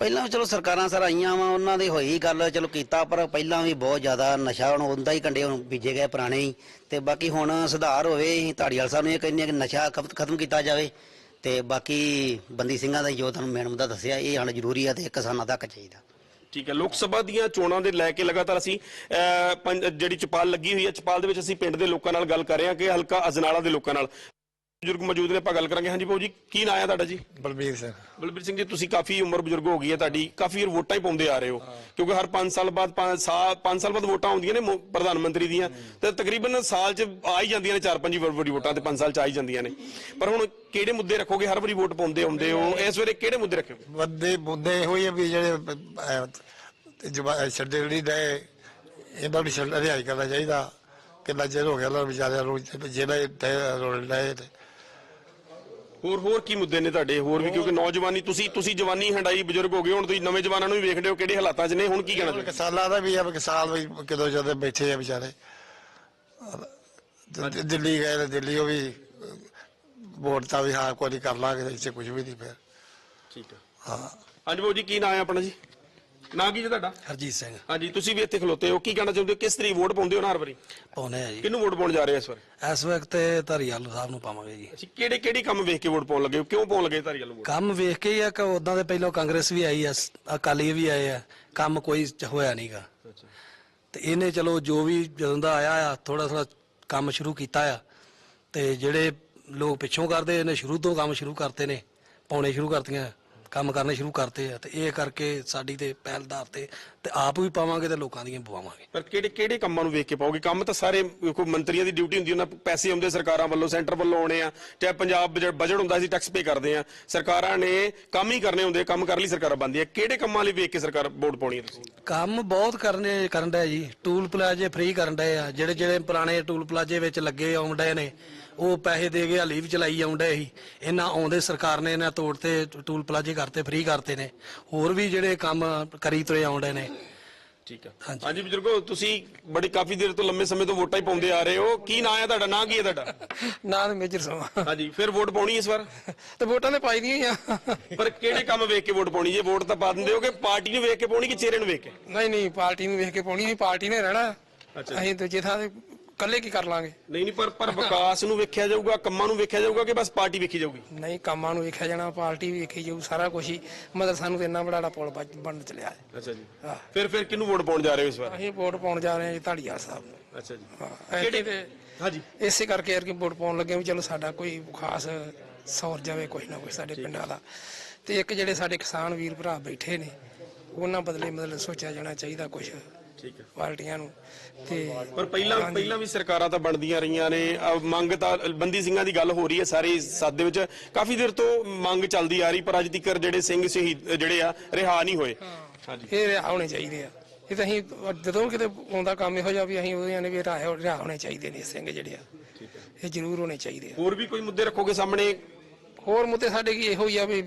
ਪਹਿਲਾਂ ਵੀ ਚਲੋ ਸਰਕਾਰਾਂ ਸਰ ਆਈਆਂ ਵਾ ਉਹਨਾਂ ਦੀ ਹੋਈ ਗੱਲ ਚਲੋ ਕੀਤਾ ਪਰ ਪਹਿਲਾਂ ਵੀ ਬਹੁਤ ਜ਼ਿਆਦਾ ਨਸ਼ਾ ਹੁਣ ਹੁੰਦਾ ਹੀ ਕੰਡੇ ਬੀਜੇ ਗਏ ਪੁਰਾਣੇ ਹੀ। ਤੇ ਬਾਕੀ ਹੁਣ ਸੁਧਾਰ ਹੋਵੇ ਅਸੀਂ ਧਾੜੀਵਾਲ ਸਾਹਿਬ ਨੂੰ ਇਹ ਕਹਿੰਦੇ ਹਾਂ ਕਿ ਨਸ਼ਾ ਖਪਤ- ਖਤਮ ਕੀਤਾ ਜਾਵੇ। ਤੇ ਬਾਕੀ ਬੰਦੀ ਸਿੰਘਾਂ ਦਾ ਜੋ ਤੁਹਾਨੂੰ ਮੈਡਮ ਦਾ ਦੱਸਿਆ ਇਹ ਹੁਣ ਜ਼ਰੂਰੀ ਆ ਤੇ ਕਿਸਾਨਾਂ ਤੱਕ ਚਾਹੀਦਾ। ਠੀਕ ਹੈ ਲੋਕ ਸਭਾ ਦੀਆਂ ਚੋਣਾਂ ਦੇ ਲੈ ਕੇ ਲਗਾਤਾਰ ਅਸੀਂ ਅਹ, ਪੰਜ- ਜਿਹੜੀ ਚਪਾਲ ਲੱਗੀ ਹੋਈ ਹੈ ਚਪਾਲ ਦੇ ਵਿੱਚ ਅਸੀਂ ਪਿੰਡ ਦੇ ਲੋਕਾਂ ਨਾਲ ਗੱਲ ਕਰ ਰਹੇ ਹਾਂ ਕਿ ਹਲਕਾ ਅਜਨਾਲਾ ਦੇ ਲੋਕਾਂ ਨਾਲ। ਬਜ਼ੁਰਗ ਮੌਜੂਦ ਨੇ ਆਪਾਂ ਗੱਲ ਕਰਾਂਗੇ। ਹਾਂਜੀ ਭਾਊ ਜੀ ਕੀ ਨਾਂ ਆ ਤੁਹਾਡਾ ਜੀ? ਬਲਬੀਰ ਸਿੰਘ। ਬਲਬੀਰ ਸਿੰਘ ਜੀ ਤੁਸੀਂ ਕਾਫੀ ਉਮਰ ਬਜ਼ੁਰਗ ਹੋ ਗਈ ਹੈ ਤੁਹਾਡੀ। ਕਾਫੀ ਵਾਰ ਵੋਟਾਂ ਹੀ ਪਾਉਂਦੇ ਆ ਰਹੇ ਹੋ। ਕਿਉਂਕਿ ਹਰ 5 ਸਾਲ ਬਾਅਦ 5 ਸਾਲ 5 ਸਾਲ ਬਾਅਦ ਵੋਟਾਂ ਆਉਂਦੀਆਂ ਨੇ ਮੋ- ਪ੍ਰਧਾਨ ਮੰਤਰੀ ਦੀਆਂ। ਤੇ ਤਕਰੀਬਨ ਸਾਲ 'ਚ ਆ ਹੀ ਜਾਂਦੀਆਂ ਨੇ 4-5 ਵਾਰੀ ਵੋਟਾਂ ਤੇ 5 ਸਾਲ 'ਚ ਆ ਹੀ ਜਾਂਦੀਆਂ ਨੇ। ਪਰ ਹੁਣ ਕਿਹੜੇ ਮੁੱਦੇ ਰੱਖੋਗੇ? ਹਰ ਵਾਰੀ ਵੋਟ ਪਾਉਂਦੇ ਆਉਂਦੇ ਹੋ। ਇਸ ਵੇਲੇ ਕਿਹੜੇ ਮੁੱਦੇ ਰੱਖੋਗੇ ਬੰਦੇ ਮੁੱਦੇ ਇਹੋ ਹੀ ਆ ਵੀ ਜਿਹੜੇ ਜਵਾ ਛੱਡੇ ਨਹੀਂ ਦੇ ਇਹਨਾਂ ਨੂੰ ਛੱਡ ਰਿਹਾਈ ਕਰਨਾ ਚਾਹੀਦਾ। ਕਿੰਨਾ ਚਿਰ ਹੋ ਗਿਆ ਉਹਨਾਂ ਵਿਚਾਰਿਆਂ ਨੂੰ ਜਿਹੜੇ ਰੋਲ ਲਏ ਤੇ। ਹੋਰ ਹੋਰ ਕੀ ਮੁੱਦੇ ਨੇ ਤੁਹਾਡੇ? ਹੋਰ ਵੀ ਕਿਉਂਕਿ ਨੌਜਵਾਨੀ ਤੁਸੀਂ ਤੁਸੀਂ ਜਵਾਨੀ ਹੰਡਾਈ ਬਜ਼ੁਰਗ ਹੋ ਗਏ ਹੁਣ ਤੁਸੀਂ ਨਵੇਂ ਜਵਾਨਾਂ ਨੂੰ ਵੀ ਵੇਖਦੇ ਹੋ ਕਿਹੜੇ ਹਾਲਾਤਾਂ 'ਚ ਨੇ ਹੁਣ ਕੀ ਕਹਿਣਾ ਚਾਹੁੰਦੇ ਕਿਸਾਨਾਂ ਦਾ ਵੀ ਆ ਵੀ ਕਿਸਾਨ ਵੀ ਕਿਦੋਂ ਜਦੋਂ ਬੈਠੇ ਆ ਵਿਚਾਰੇ। ਦਿੱਲੀ ਗਏ ਨੇ ਦਿੱਲੀ ਉਹ ਵੀ ਵੋਟ ਤਾਂ ਵੀ ਹਾਂ ਕੋਈ ਕਰ ਲਾਂਗੇ ਇੱਥੇ ਕੁਝ ਵੀ ਨਹੀਂ ਫਿਰ। ਠੀਕ ਹੈ। ਹਾਂ। ਹਾਂਜੀ ਬਾਊ ਜੀ ਕੀ ਨਾਂ ਹੈ ਆਪਣਾ ਜੀ? ਨਾਂ ਕੀ ਜੀ ਤੁਹਾਡਾ? ਹਰਜੀਤ ਸਿੰਘ। ਹਾਂਜੀ ਤੁਸੀਂ ਵੀ ਇੱਥੇ ਖਲੋਤੇ ਹੋ। ਕੀ ਕਹਿਣਾ ਚਾਹੁੰਦੇ ਹੋ? ਕਿਸ ਤਰੀਕ ਵੋਟ ਪਾਉਂਦੇ ਹੋ ਨਾ ਹਰ ਵਾਰੀ? ਪਾਉਨੇ ਆ ਜੀ। ਕਿਹਨੂੰ ਵੋਟ ਪਾਉਣ ਜਾ ਰਹੇ ਹੋ ਇਸ ਵਾਰ? ਇਸ ਵਕਤ ਧਾਰੀਵਾਲ ਸਾਹਿਬ ਨੂੰ ਪਾਵਾਂਗੇ ਜੀ। ਅਸੀਂ ਕਿਹੜੇ ਕਿਹੜੀ ਕੰਮ ਵੇਖ ਕੇ ਵੋਟ ਪਾਉਣ ਲੱਗੇ ਹੋ? ਕਿਉਂ ਪਾਉਣ ਲੱਗੇ ਧਾਰੀਵਾਲ ਨੂੰ ਵੋਟ? ਕੰਮ ਵੇਖ ਕੇ ਹੀ ਆ ਕਿ ਉਦਾਂ ਦੇ ਪਹਿਲਾਂ ਕਾਂਗਰਸ ਵੀ ਆਈ ਆ ਅਕਾਲੀ ਵੀ ਆਏ ਆ। ਕੰਮ ਕੋਈ ਹੋਇਆ ਨਹੀਂਗਾ ਤੇ ਇਹਨੇ ਚਲੋ ਜੋ ਵੀ ਜਦੋਂ ਦਾ ਆਇਆ ਆ ਥੋੜਾ ਥੋੜਾ ਕੰਮ ਸ਼ੁਰੂ ਕੀਤਾ ਆ। ਤੇ ਜਿਹੜੇ ਲੋਕ ਪਿੱਛੋਂ ਕਰਦੇ ਇਹਨੇ ਸ਼ੁਰੂ ਤੋਂ ਕੰਮ ਸ਼ੁਰੂ ਕਰਤੇ ਨੇ ਪਾਉਣੇ ਸ਼ੁਰੂ ਕਰਤੀਆਂ। ਕੰਮ ਕਰਨੇ ਸ਼ੁਰੂ ਕਰਤੇ ਆ ਤੇ ਇਹ ਕਰਕੇ ਸਾਡੀ ਤੇ ਪਹਿਲਦਾਰ ਤੇ ਤੇ ਆਪ ਵੀ ਪਾਵਾਂਗੇ ਤੇ ਲੋਕਾਂ ਦੀਆਂ ਪਵਾਵਾਂਗੇ। ਪਰ ਕਿਹੜੇ ਕਿਹੜੇ ਕੰਮਾਂ ਨੂੰ ਵੇਖ ਕੇ ਪਾਓਗੇ? ਕੰਮ ਤਾਂ ਸਾਰੇ ਕੋਈ ਮੰਤਰੀਆਂ ਦੀ ਡਿਊਟੀ ਹੁੰਦੀ ਉਹਨਾਂ ਪੈਸੇ ਆਉਂਦੇ ਸਰਕਾਰਾਂ ਵੱਲੋਂ ਸੈਂਟਰ ਵੱਲੋਂ ਆਉਣੇ ਆ ਚਾਹੇ ਪੰਜਾਬ ਬਜਟ ਬਜਟ ਹੁੰਦਾ ਸੀ ਟੈਕਸ ਪੇ ਕਰਦੇ ਆ। ਸਰਕਾਰਾਂ ਨੇ ਕੰਮ ਹੀ ਕਰਨੇ ਹੁੰਦੇ ਕੰਮ ਕਰ ਲਈ ਸਰਕਾਰਾਂ ਬੰਦੀਆਂ ਕਿਹੜੇ ਕੰਮਾਂ ਲਈ ਵੇਖ ਕੇ ਸਰਕਾਰ ਵੋਟ ਪਾਉਣੀ ਹੈ ਤੁਸੀਂ? ਕੰਮ ਬਹੁਤ ਕਰਨੇ ਕਰਨ ਡਿਆ ਜੀ। ਟੂਲ ਪਲਾਜੇ ਫ੍ਰੀ ਕਰਨ ਡਏ ਆ। ਜਿਹੜੇ ਜਿਹੜੇ ਪੁਰਾਣੇ ਟੂਲ ਪਲਾਜੇ ਵਿੱਚ ਲੱਗੇ ਆਉਣ ਡਏ ਨੇ ਉਹ ਪੈਸੇ ਦੇ ਕੇ ਹਾਲੀ ਵੀ ਚਲਾਈ ਆਉਣ ਡਏ ਸੀ। ਇਹਨਾਂ ਆਉਂਦੇ ਸਰਕਾਰ ਨੇ ਇਹਨਾਂ ਤੋੜ ਤੇ ਟੂਲ ਪਲਾਜੇ ਕਰਤੇ ਫ੍ਰੀ ਕਰਤੇ ਨੇ। ਹੋਰ ਵੀ ਜਿਹੜੇ ਕੰਮ ਕਰੀ ਤੁਰੇ ਆਉਣ ਡਏ ਨੇ। ਠੀਕ ਹੈ ਹਾਂਜੀ। ਹਾਂਜੀ ਬਜ਼ੁਰਗੋ ਤੁਸੀਂ ਬੜੀ ਕਾਫੀ ਦੇਰ ਤੋਂ ਲੰਮੇ ਸਮੇਂ ਤੋਂ ਵੋਟਾਂ ਹੀ ਪਾਉਂਦੇ ਆ ਰਹੇ ਹੋ। ਕੀ ਨਾਂ ਹੈ ਤੁਹਾਡਾ? ਨਾਂ ਕੀ ਹੈ ਤੁਹਾਡਾ? ਨਾ ਤੇ ਮੇਜਰ ਸਮਾਂ। ਹਾਂਜੀ ਫਿਰ ਵੋਟ ਪਾਉਣੀ ਇਸ ਵਾਰ? ਤੇ ਵੋਟਾਂ ਤੇ ਪਾਈ ਦੀਆਂ ਹੀ ਆ। ਪਰ ਕਿਹੜੇ ਕੰਮ ਵੇਖ ਕੇ ਵੋਟ ਪਾਉਣੀ? ਜੇ ਵੋਟ ਤਾਂ ਪਾ ਦਿੰਦੇ ਹੋ ਕਿ ਪਾਰਟੀ ਨੂੰ ਵੇਖ ਕੇ ਪਾਉਣੀ ਕਿ ਚਿਹਰੇ ਨੂੰ ਵੇਖ ਕੇ? ਨਹੀਂ ਨਹੀਂ ਪਾਰਟੀ ਨੂੰ ਵੇਖ ਕੇ ਪਾਉਣੀ ਅਸੀਂ ਪਾਰਟੀ ਨੇ ਰਹਿਣਾ। ਅੱਛਾ। ਅਸੀਂ ਦੂਜੇ ਥਾਂ ਤੇ ਇਕੱਲੇ ਕੀ ਕਰ ਲਾਂਗੇ? ਨਹੀਂ ਨਹੀਂ ਪਰ ਪਰ ਵਿਕਾਸ ਨੂੰ ਵੇਖਿਆ ਜਾਊਗਾ ਕੰਮਾਂ ਨੂੰ ਵੇਖਿਆ ਜਾਊਗਾ ਕਿ ਬਸ ਪਾਰਟੀ ਵੇਖੀ ਜਾਊਗੀ? ਨਹੀਂ ਕੰਮਾਂ ਨੂੰ ਵੇਖਿਆ ਜਾਣਾ ਪਾਰਟੀ ਵੀ ਵੇਖੀ ਜਾਊ ਸਾਰਾ ਕੁਝ ਹੀ। ਮਤਲਬ ਸਾਨੂੰ ਤੇ ਇੰਨਾ ਬੜਾ ਪੁਲ ਬਣ ਚਲਿਆ ਹੈ। ਅੱਛਾ ਜੀ। ਹਾਂ। ਫਿਰ ਫਿਰ ਕਿਹਨੂੰ ਵੋਟ ਪਾਉਣ ਜਾ ਰਹੇ ਹੋ ਇਸ ਵਾਰ? ਅਸੀਂ ਵੋਟ ਪਾਉਣ ਜਾ ਰਹੇ ਹਾਂ ਜੀ ਧਾੜੀਵਾਲ ਸਾਹਿਬ ਨੂੰ। ਅੱਛਾ ਜੀ। ਹਾਂ ਐਤਕੀ ਤੇ ਹਾਂਜੀ। ਇਸੇ ਕਰਕੇ ਯਾਰ ਕਿ ਵੋਟ ਪਾਉਣ ਲੱਗੇ ਵੀ ਚਲੋ ਸਾਡਾ ਕੋਈ ਖਾਸ ਸੌਰ ਜਾਵੇ ਕੋਈ ਨਾ ਕੋਈ ਸਾਡੇ ਪਿੰਡਾਂ ਦਾ। ਤੇ ਇੱਕ ਜਿਹੜੇ ਸਾਡੇ ਕਿਸਾਨ ਵੀਰ ਭਰਾ ਬੈਠੇ ਨੇ ਉਹਨਾਂ ਬਦਲੇ ਮਤਲਬ ਸੋਚਿਆ ਜਾਣਾ ਚਾਹੀਦਾ ਕੁਝ ਠੀਕ ਹੈ। ਪਾਰਟੀਆਂ ਨੂੰ ਤੇ ਪਰ ਪਹਿਲਾਂ ਪਹਿਲਾਂ ਵੀ ਸਰਕਾਰਾਂ ਤਾਂ ਬਣਦੀਆਂ ਰਹੀਆਂ ਨੇ। ਅਹ ਮੰਗ ਤਾਂ ਬੰਦੀ ਸਿੰਘਾਂ ਦੀ ਗੱਲ ਹੋ ਰਹੀ ਹੈ ਸਾਰੇ ਸੱਦ ਦੇ ਵਿੱਚ। ਕਾਫੀ ਦੇਰ ਤੋਂ ਮੰਗ ਚੱਲਦੀ ਆ ਰਹੀ ਪਰ ਅੱਜ ਤੱਕ ਜਿਹੜੇ ਸਿੰਘ ਸ਼ਹੀਦ ਜਿਹੜੇ ਆ ਰਿਹਾ ਨਹੀਂ ਹੋਏ। ਹਾਂਜੀ। ਇਹ ਰਿਹਾ ਹੋਣੇ ਚਾਹੀਦੇ ਆ। ਇਹ ਤਾਂ ਅਸੀਂ ਜਦੋਂ ਕਿਤੇ ਆਉਂਦਾ ਕੰਮ ਇਹੋ ਜਿਹਾ ਵੀ ਅਸੀਂ ਉਹਦੇ ਨੇ ਵੀ ਰਿਹਾ ਰਿਹਾ ਹੋਣੇ ਚਾਹੀਦੇ ਨੇ ਸਿੰਘ ਜਿਹੜੇ ਆ। ਇਹ ਜ਼ਰੂਰ ਹੋਣੇ ਚਾਹੀਦੇ ਆ। ਹੋਰ ਵੀ ਕੋਈ ਮੁੱਦੇ ਰੱਖੋਗੇ ਸਾਹਮਣੇ? ਹੋਰ ਮੁੱਦੇ ਸਾਡੇ ਕੀ ਇਹੋ ਹੀ ਆ ਵੀ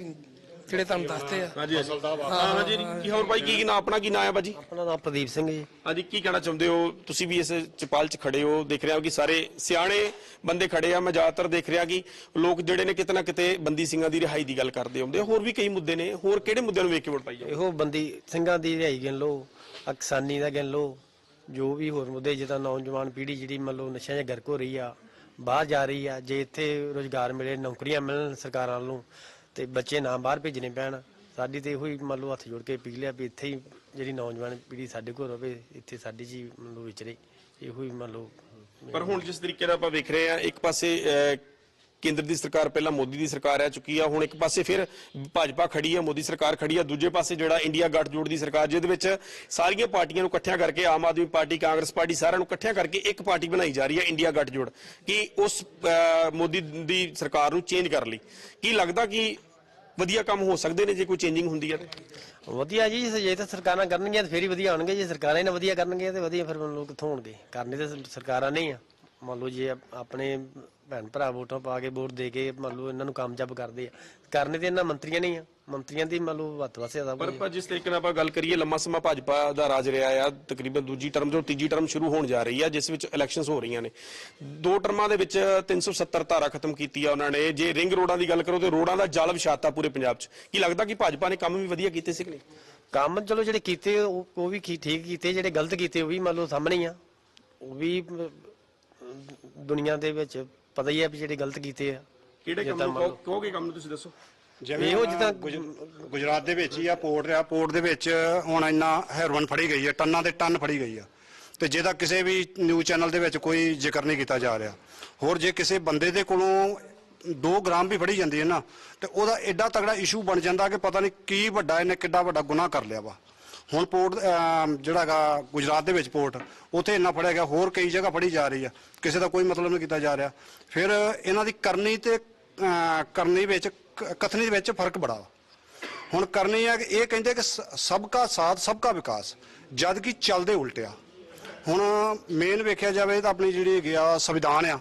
ਜਿਹੜੇ ਤੁਹਾਨੂੰ ਦੱਸਦੇ ਆ। ਹਾਂਜੀ ਹਾਂ ਹਾਂਜੀ। ਕੀ ਹੋਰ ਭਾਈ ਕੀ ਨਾਂ ਆਪਣਾ ਕੀ ਨਾਂ ਹੈ ਬਾਜੀ? ਆਪਣਾ ਨਾਮ ਪ੍ਰਦੀਪ ਸਿੰਘ ਜੀ। ਹਾਂਜੀ ਕੀ ਕਹਿਣਾ ਚਾਹੁੰਦੇ ਹੋ? ਤੁਸੀਂ ਵੀ ਇਸ ਚਪਾਲ 'ਚ ਖੜੇ ਹੋ ਦੇਖ ਰਿਹਾ ਹੋ ਕਿ ਸਾਰੇ ਸਿਆਣੇ ਬੰਦੇ ਖੜੇ ਆ। ਮੈਂ ਜ਼ਿਆਦਾਤਰ ਦੇਖ ਰਿਹਾ ਕਿ ਲੋਕ ਜਿਹੜੇ ਨੇ ਕਿਤੇ ਨਾ ਕਿਤੇ ਬੰਦੀ ਸਿੰਘਾਂ ਦੀ ਰਿਹਾਈ ਦੀ ਗੱਲ ਕਰਦੇ ਹੁੰਦੇ ਆ। ਹੋਰ ਵੀ ਕਈ ਮੁੱਦੇ ਨੇ। ਹੋਰ ਕਿਹੜੇ ਮੁੱਦਿਆਂ ਨੂੰ ਵੇਖ ਕੇ ਵੋਟ ਪਾਈ ਜਾਵੇ ਇਹੋ ਬੰਦੀ ਸਿੰਘਾਂ ਦੀ ਰਿਹਾਈ ਗਿਣ ਲਓ ਆਹ ਕਿਸਾਨੀ ਦਾ ਗਿਣ ਲਓ ਜੋ ਵੀ ਹੋਰ ਮੁੱਦੇ ਜਿੱਦਾਂ ਨੌਜਵਾਨ ਪੀੜ੍ਹੀ ਜਿਹੜੀ ਮੰਨ ਲਓ ਨਸ਼ਿਆਂ 'ਚ ਗਰਕ ਹੋ ਰਹੀ ਆ ਬਾਹਰ ਜਾ ਰਹੀ ਆ ਜੇ ਇੱਥੇ ਰੋਜ਼ਗਾਰ ਮਿਲੇ ਨੌਕਰੀਆਂ ਮਿਲਣ ਸਰਕਾਰਾਂ ਵੱਲੋਂ ਤੇ ਬੱਚੇ ਨਾ ਬਾਹਰ ਭੇਜਣੇ ਪੈਣ। ਸਾਡੀ ਤੇ ਇਹੋ ਹੀ ਮੰਨ ਲਓ ਹੱਥ ਜੋੜ ਕੇ ਅਪੀਲ ਆ ਵੀ ਇੱਥੇ ਹੀ ਜਿਹੜੀ ਨੌਜਵਾਨ ਪੀੜ੍ਹੀ ਸਾਡੇ ਕੋਲ ਰਵੇ ਇੱਥੇ ਸਾਡੀ ਜੀ ਮੰਨ ਲਓ ਵਿਚਰੇ ਇਹੋ ਹੀ ਮੰਨ ਲਓ ਪਰ ਹੁਣ ਜਿਸ ਤਰੀਕੇ ਨਾਲ ਆਪਾਂ ਵੇਖ ਰਹੇ ਆ ਇੱਕ ਪਾਸੇ ਅਹ, ਕੇਂਦਰ ਦੀ ਸਰਕਾਰ ਪਹਿਲਾਂ ਮੋਦੀ ਦੀ ਸਰਕਾਰ ਆ ਚੁੱਕੀ ਆ, ਹੁਣ ਇੱਕ ਪਾਸੇ ਫਿਰ ਭਾਜਪਾ ਖੜੀ ਆ, ਮੋਦੀ ਸਰਕਾਰ ਖੜੀ ਆ, ਦੂਜੇ ਪਾਸੇ ਜਿਹੜਾ ਇੰਡੀਆ ਗੱਠਜੋੜ ਦੀ ਸਰਕਾਰ, ਜਿਹਦੇ ਵਿੱਚ ਸਾਰੀਆਂ ਪਾਰਟੀਆਂ ਨੂੰ ਇਕੱਠਿਆਂ ਕਰਕੇ ਆਮ ਆਦਮੀ ਪਾਰਟੀ, ਕਾਂਗਰਸ ਪਾਰਟੀ ਸਾਰਿਆਂ ਨੂੰ ਇਕੱਠਿਆਂ ਕਰਕੇ ਇੱਕ ਪਾਰਟੀ ਬਣਾਈ ਜਾ ਰਹੀ ਹੈ ਇੰਡੀਆ ਗੱਠਜੋੜ ਕਿ ਉਸ ਮੋਦੀ ਦੀ ਸਰਕਾਰ ਨੂੰ ਚੇਂਜ ਕਰ ਲਈ। ਕੀ ਲੱਗਦਾ ਕਿ ਵਧੀਆ ਕੰਮ ਹੋ ਸਕਦੇ ਨੇ ਜੇ ਕੋਈ ਚੇਂਜਿੰਗ ਹੁੰਦੀ ਹੈ ਵਧੀਆ ਜੀ, ਜੇ ਤਾਂ ਸਰਕਾਰਾਂ ਕਰਨਗੀਆਂ ਤਾਂ ਫੇਰ ਹੀ ਵਧੀਆ ਹੋਣਗੇ, ਜੇ ਸਰਕਾਰਾਂ ਹੀ ਨਾ ਵਧੀਆ ਕਰਨਗੀਆਂ ਤੇ ਵਧੀਆ ਫਿਰ ਲੋਕ ਕਿੱਥੋਂ ਹੋਣਗੇ? ਕਰਨੇ ਤਾਂ ਸਰਕਾਰਾਂ ਨਹੀਂ ਆ। ਮੰਨ ਲਓ ਜੇ ਆਪ- ਆਪਣੇ ਭੈਣ ਭਰਾ ਵੋਟਾਂ ਪਾ ਕੇ ਵੋਟ ਦੇ ਕੇ ਮੰਨ ਲਓ ਇਹਨਾਂ ਨੂੰ ਕਾਮਯਾਬ ਕਰਦੇ ਆ। ਕਰਨੇ ਤੇ ਇਹਨਾਂ ਮੰਤਰੀਆਂ ਨੇ ਹੀ ਆ। ਮੰਤਰੀਆਂ ਦੀ ਮੰਨ ਲਓ ਵੱਧ ਵਸੇ ਦਾ ਪਰ ਪਰ ਜਿਸ ਤਰੀਕੇ ਨਾਲ ਆਪਾਂ ਗੱਲ ਕਰੀਏ ਲੰਮਾ ਸਮਾਂ ਭਾਜਪਾ ਦਾ ਰਾਜ ਰਿਹਾ ਆ ਤਕਰੀਬਨ ਦੂਜੀ ਟਰਮ ਤੋਂ ਤੀਜੀ ਟਰਮ ਸ਼ੁਰੂ ਹੋਣ ਜਾ ਰਹੀ ਆ ਜਿਸ ਵਿੱਚ ਇਲੈਕਸ਼ਨਸ ਹੋ ਰਹੀਆਂ ਨੇ। ਦੋ ਟਰਮਾਂ ਦੇ ਵਿੱਚ 370 ਧਾਰਾ ਖਤਮ ਕੀਤੀ ਆ ਉਹਨਾਂ ਨੇ। ਜੇ ਰਿੰਗ ਰੋਡਾਂ ਦੀ ਗੱਲ ਕਰੋ ਤੇ ਰੋਡਾਂ ਦਾ ਜਲ ਵਿਛਾਤਾ ਪੂਰੇ ਪੰਜਾਬ 'ਚ। ਕੀ ਲੱਗਦਾ ਕਿ ਭਾਜਪਾ ਨੇ ਕੰਮ ਵੀ ਵਧੀਆ ਕੀਤੇ ਸੀ ਕਿ ਨਹੀਂ? ਕੰਮ ਚਲੋ ਜਿਹੜੇ ਕੀਤੇ ਉਹ ਉਹ ਵੀ ਠੀਕ ਕੀਤੇ ਜਿਹੜੇ ਗਲਤ ਕੀਤੇ ਉਹ ਵੀ ਮੰਨ ਲਓ ਸਾਹਮਣੇ ਆ। ਉਹ ਵੀ ਦੁਨੀਆ ਦੇ ਵਿੱਚ ਪਤਾ ਹੀ ਆ ਵੀ ਜਿਹੜੇ ਗਲਤ ਕੀਤੇ ਆ। ਕਿਹੜੇ ਕੰਮ ਨੂੰ ਕਹੋ- ਕਹੋਗੇ ਕੰਮ ਨੂੰ ਤੁਸੀਂ ਦੱਸੋ? ਜਿਵੇਂ ਇਹੋ ਜਿੱਦਾਂ ਗੁਜ- ਗੁਜਰਾਤ ਦੇ ਵਿੱਚ ਹੀ ਆ ਪੋਰਟ ਆ ਪੋਰਟ ਦੇ ਵਿੱਚ ਹੁਣ ਇੰਨਾ ਹੈਰੋਇਨ ਫੜੀ ਗਈ ਹੈ ਟੰਨਾਂ ਦੇ ਟਨ ਫੜੀ ਗਈ ਆ। ਤੇ ਜਿਹਦਾ ਕਿਸੇ ਵੀ ਨਿਊਜ਼ ਚੈਨਲ ਦੇ ਵਿੱਚ ਕੋਈ ਜ਼ਿਕਰ ਨਹੀਂ ਕੀਤਾ ਜਾ ਰਿਹਾ। ਹੋਰ ਜੇ ਕਿਸੇ ਬੰਦੇ ਦੇ ਕੋਲੋਂ 2 ਗ੍ਰਾਮ ਵੀ ਫੜੀ ਜਾਂਦੀ ਹੈ ਨਾ ਤੇ ਉਹਦਾ ਐਡਾ ਤਗੜਾ ਇਸ਼ੂ ਬਣ ਜਾਂਦਾ ਕਿ ਪਤਾ ਨਹੀਂ ਕੀ ਵੱਡਾ ਇਹਨੇ ਕਿੱਡਾ ਵੱਡਾ ਗੁਨਾਹ ਕਰ ਲਿਆ ਵਾ। ਹੁਣ ਪੋਰਟ ਅਮ, ਜਿਹੜਾ ਹੈਗਾ ਗੁਜਰਾਤ ਦੇ ਵਿੱਚ ਪੋਰਟ ਉੱਥੇ ਇੰਨਾ ਫੜਿਆ ਗਿਆ ਹੋਰ ਕਈ ਜਗ੍ਹਾ ਫੜੀ ਜਾ ਰਹੀ ਆ। ਕਿਸੇ ਦਾ ਕੋਈ ਮਤਲਬ ਨਹੀਂ ਕੀਤਾ ਜਾ ਰਿਹਾ। ਫਿਰ ਇਹਨਾਂ ਦੀ ਕਰਨੀ ਤੇ ਕਰਨੀ ਵਿੱਚ ਕਥਨੀ ਦੇ ਵਿੱਚ ਫ਼ਰਕ ਬੜਾ ਵਾ। ਹੁਣ ਕਰਨੀ ਹੈ ਕਿ ਇਹ ਕਹਿੰਦੇ ਕਿ ਸਭ ਸਬਕਾ ਸਾਥ ਸਭ ਸਬਕਾ ਵਿਕਾਸ ਜਦ ਕਿ ਚੱਲਦੇ ਉਲਟਿਆ। ਹੁਣ ਮੇਨ ਵੇਖਿਆ ਜਾਵੇ ਤਾਂ ਆਪਣੀ ਜਿਹੜੀ ਗਿਆ ਸੰਵਿਧਾਨ ਆ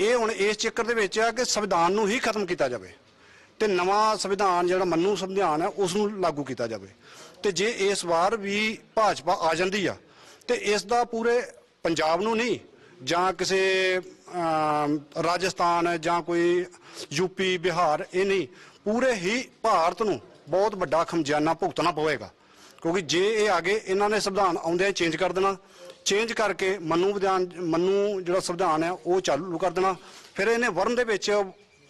ਇਹ ਹੁਣ ਇਸ ਚੱਕਰ ਦੇ ਵਿੱਚ ਆ ਕਿ ਸੰਵਿਧਾਨ ਨੂੰ ਹੀ ਖਤਮ ਕੀਤਾ ਜਾਵੇ ਤੇ ਨਵਾਂ ਸੰਵਿਧਾਨ ਜਿਹੜਾ ਮੰਨੂ ਸੰਵਿਧਾਨ ਹੈ ਉਸ ਨੂੰ ਲਾਗੂ ਕੀਤਾ ਜਾਵੇ। ਤੇ ਜੇ ਇਸ ਵਾਰ ਵੀ ਭਾਜਪਾ ਆ ਜਾਂਦੀ ਆ, ਤੇ ਇਸ ਦਾ ਪੂਰੇ ਪੰਜਾਬ ਨੂੰ ਨਹੀਂ, ਜਾਂ ਕਿਸੇ ਰਾਜਸਥਾਨ ਜਾਂ ਕੋਈ ਯੂਪੀ ਬਿਹਾਰ, ਇਹ ਨਹੀਂ, ਪੂਰੇ ਹੀ ਭਾਰਤ ਨੂੰ ਬਹੁਤ ਵੱਡਾ ਖਮਜਾਨਾ ਭੁਗਤਣਾ ਪਵੇਗਾ। ਕਿਉਂਕਿ ਜੇ ਇਹ ਆਗੇ ਇਹਨਾਂ ਨੇ ਸੰਵਿਧਾਨ ਆਉਂਦਿਆਂ ਚੇਂਜ ਕਰ ਦੇਣਾ ਚੇਂਜ ਕਰਕੇ ਮੰਨੂ ਵਿਧਾਨ, ਮੰਨੂ ਜਿਹੜਾ ਸੰਵਿਧਾਨ ਹੈ ਉਹ ਚਾਲੂ ਕਰ ਦੇਣਾ, ਫਿਰ ਇਹਨੇ ਵਰਨ ਦੇ ਵਿੱਚ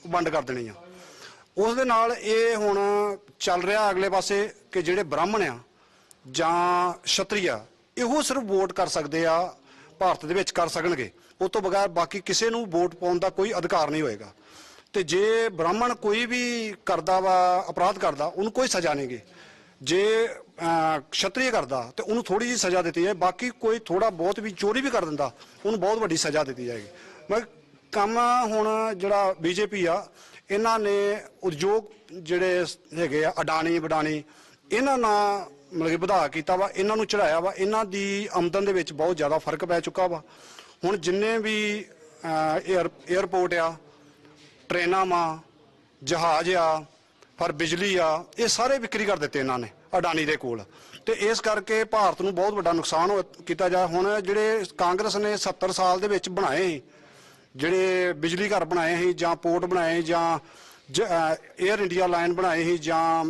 ਵੰਡ ਕਰ ਦੇਣੀ ਆ। ਉਸ ਦੇ ਨਾਲ ਇਹ ਹੁਣ ਚੱਲ ਰਿਹਾ ਅਗਲੇ ਪਾਸੇ ਕਿ ਜਿਹੜੇ ਬ੍ਰਾਹਮਣ ਆ ਜਾਂ ਛਤਰੀਆ, ਇਹੋ ਸਿਰਫ ਵੋਟ ਕਰ ਸਕਦੇ ਆ, ਭਾਰਤ ਦੇ ਵਿੱਚ ਕਰ ਸਕਣਗੇ। ਉਸ ਤੋਂ ਬਗੈਰ ਬਾਕੀ ਕਿਸੇ ਨੂੰ ਵੋਟ ਪਾਉਣ ਦਾ ਕੋਈ ਅਧਿਕਾਰ ਨਹੀਂ ਹੋਏਗਾ। ਤੇ ਜੇ ਬ੍ਰਾਹਮਣ ਕੋਈ ਵੀ ਕਰਦਾ ਵਾ, ਅਪਰਾਧ ਕਰਦਾ, ਉਹਨੂੰ ਕੋਈ ਸਜ਼ਾ ਨਹੀਂਗੀ ਜੇ ਛਤਰੀ ਕਰਦਾ, ਤੇ ਉਹਨੂੰ ਥੋੜੀ ਜੀ ਸਜ਼ਾ ਦਿੱਤੀ ਜਾਏ, ਬਾਕੀ ਕੋਈ ਥੋੜਾ ਬਹੁਤ ਵੀ ਚੋਰੀ ਵੀ ਕਰ ਦਿੰਦਾ, ਉਹਨੂੰ ਬਹੁਤ ਵੱਡੀ ਸਜ਼ਾ ਦਿੱਤੀ ਜਾਏਗੀ। ਮੈਂ ਕੰਮ ਹੁਣ ਜਿਹੜਾ ਬੀਜੇਪੀ ਆ ਇਹਨਾਂ ਨੇ ਉਦਯੋਗ ਜਿਹੜੇ ਹੈਗੇ ਆ ਅਡਾਨੀ ਬਡਾਨੀ ਇਹਨਾਂ ਨਾਲ ਮਤਲਬ ਕਿ ਵਧਾ ਕੀਤਾ ਵਾ, ਇਹਨਾਂ ਨੂੰ ਚੜਾਇਆ ਵਾ, ਇਹਨਾਂ ਦੀ ਆਮਦਨ ਦੇ ਵਿੱਚ ਬਹੁਤ ਜ਼ਿਆਦਾ ਫ਼ਰਕ ਪੈ ਚੁੱਕਾ ਵਾ। ਹੁਣ ਜਿੰਨੇ ਵੀ 에ਅਰ 에ਅਰਪੋਰਟ ਆ, ਟ੍ਰੇਨਾਂ ਵਾ, ਜਹਾਜ਼ ਆ, ਪਰ ਬਿਜਲੀ ਆ, ਇਹ ਸਾਰੇ ਵਿਕਰੀ ਕਰ ਦਿੱਤੇ ਇਹਨਾਂ ਨੇ ਅਡਾਨੀ ਦੇ ਕੋਲ। ਤੇ ਇਸ ਕਰਕੇ ਭਾਰਤ ਨੂੰ ਬਹੁਤ ਵੱਡਾ ਨੁਕਸਾਨ ਹੋ- ਕੀਤਾ ਜਾ, ਹੁਣ ਜਿਹੜੇ ਕਾਂਗਰਸ ਨੇ 70 ਸਾਲ ਦੇ ਵਿੱਚ ਬਣਾਏ ਜਿਹੜੇ ਬਿਜਲੀ ਘਰ ਬਣਾਏ ਸੀ ਜਾਂ ਪੋਰਟ ਬਣਾਏ ਜਾਂ 에ਅਰ ਇੰਡੀਆ ਲਾਈਨ ਬਣਾਏ ਸੀ ਜਾਂ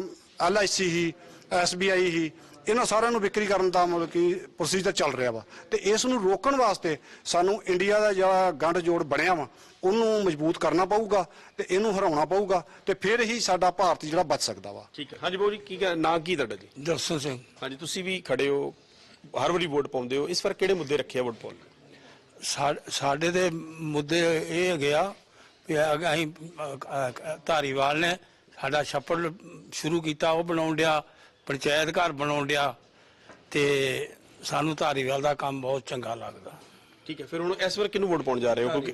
ਐਲਆਈਸੀ ਸੀ ਐਸਬੀਆਈ ਸੀ ਇਹਨਾਂ ਸਾਰਿਆਂ ਨੂੰ ਵਿਕਰੀ ਕਰਨ ਦਾ ਮਤਲਬ ਕਿ ਪ੍ਰੋਸੀਜਰ ਚੱਲ ਰਿਹਾ ਵਾ। ਤੇ ਇਸ ਨੂੰ ਰੋਕਣ ਵਾਸਤੇ ਸਾਨੂੰ ਇੰਡੀਆ ਦਾ ਜਿਹੜਾ ਗੰਢ ਜੋੜ ਬਣਿਆ ਵਾ ਉਹਨੂੰ ਮਜ਼ਬੂਤ ਕਰਨਾ ਪਊਗਾ ਤੇ ਇਹਨੂੰ ਹਰਾਉਣਾ ਪਊਗਾ ਤੇ ਫਿਰ ਹੀ ਸਾਡਾ ਭਾਰਤ ਜਿਹੜਾ ਬਚ ਸਕਦਾ ਵਾ। ਠੀਕ ਹੈ। ਹਾਂਜੀ ਬਾਬੂ ਜੀ ਕੀ ਕਹਿ- ਨਾਂ ਕੀ ਤੁਹਾਡਾ ਜੀ? ਦਰਸ਼ਨ ਸਿੰਘ। ਹਾਂਜੀ ਤੁਸੀਂ ਵੀ ਖੜੇ ਹੋ ਹਰ ਵਾਰੀ ਵੋਟ ਪਾਉਂਦੇ ਹੋ। ਇਸ ਵਾਰ ਕਿਹੜੇ ਮੁੱਦੇ ਰੱਖੇ ਆ ਵੋਟ ਪਾਉਣ ਸਾਡੇ ਦੇ ਮੁੱਦੇ ਇਹ ਹੈਗੇ ਆ ਅਗ- ਅਸੀਂ ਧਾਰੀਵਾਲ ਨੇ ਸਾਡਾ ਛੱਪੜ ਸ਼ੁਰੂ ਕੀਤਾ ਉਹ ਬਣਾਉਣ ਡਿਆ ਪੰਚਾਇਤ ਘਰ ਬਣਾਉਣ ਡਿਆ ਤੇ ਸਾਨੂੰ ਧਾਰੀਵਾਲ ਦਾ ਕੰਮ ਬਹੁਤ ਚੰਗਾ ਲੱਗਦਾ। ਠੀਕ ਹੈ ਫਿਰ ਹੁਣ ਇਸ ਵਾਰ ਕਿਹਨੂੰ ਵੋਟ ਪਾਉਣ ਜਾ ਰਹੇ ਹੋ? ਕਿਉਂਕਿ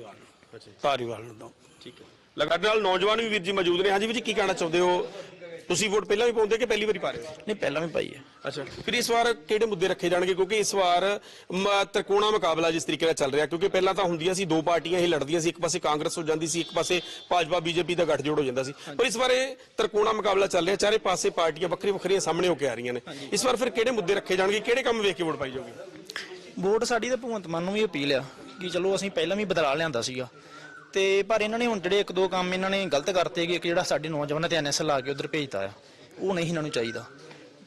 ਧਾਰੀਵਾਲ ਨੂੰ। ਠੀਕ ਹੈ। ਲਗਾਤਾਰ ਨੌਜਵਾਨ ਵੀ ਵੀਰ ਜੀ ਮੌਜੂਦ ਨੇ। ਹਾਂਜੀ ਵੀਰ ਜੀ ਕੀ ਕਹਿਣਾ ਚਾਹੁੰਦੇ ਹੋ? ਤੁਸੀਂ ਵੋਟ ਪਹਿਲਾਂ ਵੀ ਪਾਉਂਦੇ ਕਿ ਪਹਿਲੀ ਵਾਰੀ ਪਾ ਰਹੇ ਹੋ? ਨਹੀਂ ਪਹਿਲਾਂ ਵੀ ਪਾਈ ਹੈ। ਅੱਛਾ ਫਿਰ ਇਸ ਵਾਰ ਕਿਹੜੇ ਮੁੱਦੇ ਰੱਖੇ ਜਾਣਗੇ? ਕਿਉਂਕਿ ਇਸ ਵਾਰ ਮ- ਤ੍ਰਿਕੋਣਾ ਮੁਕਾਬਲਾ ਜਿਸ ਤਰੀਕੇ ਨਾਲ ਚੱਲ ਰਿਹਾ ਕਿਉਂਕਿ ਪਹਿਲਾਂ ਤਾਂ ਹੁੰਦੀਆਂ ਸੀ ਦੋ ਪਾਰਟੀਆਂ ਹੀ ਲੜਦੀਆਂ ਸੀ ਇੱਕ ਪਾਸੇ ਕਾਂਗਰਸ ਹੋ ਜਾਂਦੀ ਸੀ ਇੱਕ ਪਾਸੇ ਭਾਜਪਾ ਬੀਜੇਪੀ ਦਾ ਗੱਠਜੋੜ ਹੋ ਜਾਂਦਾ ਸੀ। ਪਰ ਇਸ ਵਾਰ ਇਹ ਤ੍ਰਿਕੋਣਾ ਮੁਕਾਬਲਾ ਚੱਲ ਰਿਹਾ ਚਾਰੇ ਪਾਸੇ ਪਾਰਟੀਆਂ ਵੱਖਰੀ ਵੱਖਰੀਆਂ ਸਾਹਮਣੇ ਹੋ ਕੇ ਆ ਰਹੀਆਂ ਨੇ। ਇਸ ਵਾਰ ਫਿਰ ਕਿਹੜੇ ਮੁੱਦੇ ਰੱਖੇ ਜਾਣਗੇ? ਕਿਹੜੇ ਕੰਮ ਵੇਖ ਕੇ ਵੋਟ ਪਾਈ ਜਾਊਗੀ ਵੋਟ ਸਾਡੀ ਤਾਂ ਭਗਵੰਤ ਮਾਨ ਨੂੰ ਵੀ ਅਪੀਲ ਆ ਕਿ ਚਲੋ ਅਸੀਂ ਪਹਿਲਾਂ ਵੀ ਬਦਲਾ ਲਿਆਂਦਾ ਸੀਗਾ। ਤੇ ਪਰ ਇਹਨਾਂ ਨੇ ਹੁਣ ਜਿਹੜੇ ਇੱਕ ਦੋ ਕੰਮ ਇਹਨਾਂ ਨੇ ਗਲਤ ਕਰਤੇ ਕਿ ਇੱਕ ਜਿਹੜਾ ਸਾਡੇ ਨੌਜਵਾਨਾਂ ਤੇ ਐਨਐਸ ਲਾ ਕੇ ਉਧਰ ਭੇਜਤਾ ਆ, ਉਹ ਨਹੀਂ ਇਹਨਾਂ ਨੂੰ ਚਾਹੀਦਾ।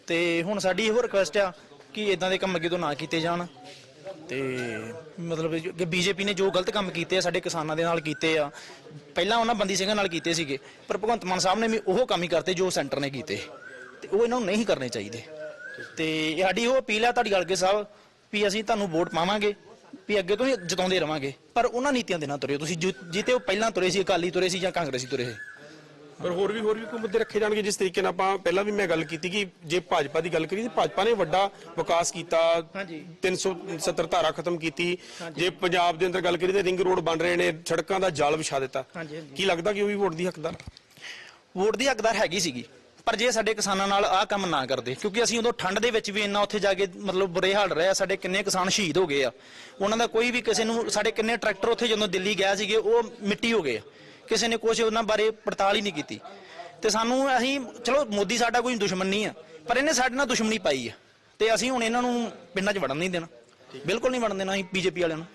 ਤੇ ਹੁਣ ਸਾਡੀ ਇਹੋ ਰਿਕੁਐਸਟ ਆ ਕਿ ਇਦਾਂ ਦੇ ਕੰਮ ਅੱਗੇ ਤੋਂ ਨਾ ਕੀਤੇ ਜਾਣ। ਤੇ ਮਤਲਬ ਕਿ ਬੀਜੇਪੀ ਨੇ ਜੋ ਗਲਤ ਕੰਮ ਕੀਤੇ ਆ, ਸਾਡੇ ਕਿਸਾਨਾਂ ਦੇ ਨਾਲ ਕੀਤੇ ਆ, ਪਹਿਲਾਂ ਉਹਨਾਂ ਬੰਦੀ ਸਿੰਘਾਂ ਨਾਲ ਕੀਤੇ ਸੀਗੇ, ਪਰ ਭਗਵੰਤ ਮਾਨ ਸਾਹਿਬ ਨੇ ਵੀ ਉਹ ਕੰਮ ਹੀ ਕਰਤੇ ਜੋ ਸੈਂਟਰ ਨੇ ਕੀਤੇ। ਤੇ ਉਹ ਇਹਨਾਂ ਨੂੰ ਨਹੀਂ ਕਰਨੇ ਚਾਹੀਦੇ। ਤੇ ਸਾਡੀ ਉਹ ਅਪੀਲ ਆ ਤੁਹਾਡੀ ਗਲਗੇ ਸਾਹਿਬ ਵੀ ਅਸੀਂ ਤੁਹਾਨੂੰ ਵੋਟ ਪਾਵਾਂਗੇ। ਵੀ ਅੱਗੇ ਤੋਂ ਹੀ ਜਿਤਾਉਂਦੇ ਰਵਾਂਗੇ। ਪਰ ਉਹਨਾਂ ਨੀਤੀਆਂ ਦੇ ਨਾਲ ਤੁਰਿਓ। ਤੁਸੀਂ ਜਿੱਤੇ ਉਹ ਪਹਿਲਾਂ ਤੁਰੇ ਸੀ ਅਕਾਲੀ ਤੁਰੇ ਸੀ ਜਾਂ ਕਾਂਗਰਸੀ ਤੁਰੇ ਸੀ? ਪਰ ਹੋਰ ਵੀ ਹੋਰ ਵੀ ਕੋਈ ਮੁੱਦੇ ਰੱਖੇ ਜਾਣਗੇ। ਜਿਸ ਤਰੀਕੇ ਨਾਲ ਆਪਾਂ ਪਹਿਲਾਂ ਵੀ ਮੈਂ ਗੱਲ ਕੀਤੀ ਕਿ ਜੇ ਭਾਜਪਾ ਦੀ ਗੱਲ ਕਰੀਏ ਤਾਂ ਭਾਜਪਾ ਨੇ ਵੱਡਾ ਵਿਕਾਸ ਕੀਤਾ। ਹਾਂਜੀ। 370 ਧਾਰਾ ਖਤਮ ਕੀਤੀ। ਜੇ ਪੰਜਾਬ ਦੇ ਅੰਦਰ ਗੱਲ ਕਰੀਏ ਤਾਂ ਰਿੰਗ ਰੋਡ ਬਣ ਰਹੇ ਨੇ। ਸੜਕਾਂ ਦਾ ਜਾਲ ਵਿਛਾ ਦਿੱਤਾ। ਕੀ ਲੱਗਦਾ ਕਿ ਉਹ ਵੀ ਵੋਟ ਦੀ ਹੱਕਦਾਰ? ਵੋਟ ਦੀ ਹੱਕਦਾਰ ਹੈਗੀ ਸੀਗੀ। ਪਰ ਜੇ ਸਾਡੇ ਕਿਸਾਨਾਂ ਨਾਲ ਆਹ ਕੰਮ ਨਾ ਕਰਦੇ, ਕਿਉਂਕਿ ਅਸੀਂ ਉਦੋਂ ਠੰਡ ਦੇ ਵਿੱਚ ਵੀ ਇੰਨਾ ਉੱਥੇ ਜਾ ਕੇ ਮਤਲਬ ਬੁਰੇ ਹਾਲ ਰਹੇ ਆ, ਸਾਡੇ ਕਿੰਨੇ ਕਿਸਾਨ ਸ਼ਹੀਦ ਹੋ ਗਏ ਆ। ਉਹਨਾਂ ਦਾ ਕੋਈ ਵੀ ਕਿਸੇ ਨੂੰ, ਸਾਡੇ ਕਿੰਨੇ ਟਰੈਕਟਰ ਉੱਥੇ ਜਦੋਂ ਦਿੱਲੀ ਗਿਆ ਸੀਗੇ, ਉਹ ਮਿੱਟੀ ਹੋ ਗਏ ਆ। ਕਿਸੇ ਨੇ ਕੁਝ ਉਹਨਾਂ ਬਾਰੇ ਪੜਤਾਲ ਹੀ ਨਹੀਂ ਕੀਤੀ। ਤੇ ਸਾਨੂੰ ਅਸੀਂ, ਚਲੋ ਮੋਦੀ ਸਾਡਾ ਕੋਈ ਦੁਸ਼ਮਣ ਨਹੀਂ ਆ, ਪਰ ਇਹਨੇ ਸਾਡੇ ਨਾਲ ਦੁਸ਼ਮਣੀ ਪਾਈ ਆ। ਤੇ ਅਸੀਂ ਹੁਣ ਇਹਨਾਂ ਨੂੰ ਪਿੰਡਾਂ 'ਚ ਵੜਨ ਨਹੀਂ ਦੇਣਾ। ਬਿਲਕੁਲ ਨਹੀਂ ਵੜਨ ਦੇਣਾ ਅਸੀਂ ਬੀਜੇਪੀ ਵਾਲਿਆਂ ਨੂੰ।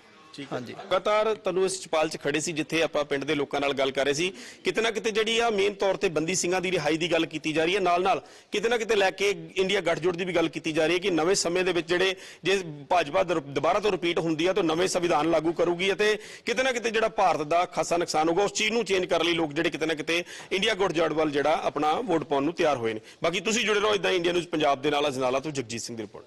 ਹਾਂਜੀ। ਲਗਾਤਾਰ ਤੁਹਾਨੂੰ ਇਸ ਚਪਾਲ 'ਚ ਖੜੇ ਸੀ ਜਿੱਥੇ ਆਪਾਂ ਪਿੰਡ ਦੇ ਲੋਕਾਂ ਨਾਲ ਗੱਲ ਕਰ ਰਹੇ ਸੀ। ਕਿਤੇ ਨਾ ਕਿਤੇ ਜਿਹੜੀ ਆ ਮੇਨ ਤੌਰ ਤੇ ਬੰਦੀ ਸਿੰਘਾਂ ਦੀ ਰਿਹਾਈ ਦੀ ਗੱਲ ਕੀਤੀ ਜਾ ਰਹੀ ਹੈ। ਨਾਲ ਨਾਲ ਕਿਤੇ ਨਾ ਕਿਤੇ ਲੈ ਕੇ ਇੰਡੀਆ ਗੱਠਜੋੜ ਦੀ ਵੀ ਗੱਲ ਕੀਤੀ ਜਾ ਰਹੀ ਹੈ ਕਿ ਨਵੇਂ ਸਮੇਂ ਦੇ ਵਿੱਚ ਜਿਹੜੇ ਜੇ ਭਾਜਪਾ ਦਰ- ਦੁਬਾਰਾ ਤੋਂ ਰਿਪੀਟ ਹੁੰਦੀ ਹੈ ਤਾਂ ਨਵੇਂ ਸੰਵਿਧਾਨ ਲਾਗੂ ਕਰੂਗੀ ਅਤੇ ਕਿਤੇ ਨਾ ਕਿਤੇ ਜਿਹੜਾ ਭਾਰਤ ਦਾ ਖਾਸਾ ਨੁਕਸਾਨ ਹੋਊਗਾ ਉਸ ਚੀਜ਼ ਨੂੰ ਚੇਂਜ ਕਰਨ ਲਈ ਲੋਕ ਜਿਹੜੇ ਕਿਤੇ ਨਾ ਕਿਤੇ ਇੰਡੀਆ ਗੱਠਜੋੜ ਵੱਲ ਜਿਹੜਾ ਆਪਣਾ ਵੋਟ ਪਾਉਣ ਨੂੰ ਤਿਆਰ ਹੋਏ ਨੇ। ਬਾਕੀ ਤੁਸੀਂ ਜੁੜੇ ਰਹੋ ਇਦਾਂ ਇੰਡੀਆ ਨਿਊਜ਼ ਪੰਜਾਬ ਦੇ ਨਾਲ ਅਜਨਾਲਾ ਤੋਂ ਜਗਜੀਤ ਸਿੰਘ ਦੀ ਰਿਪੋਰਟ।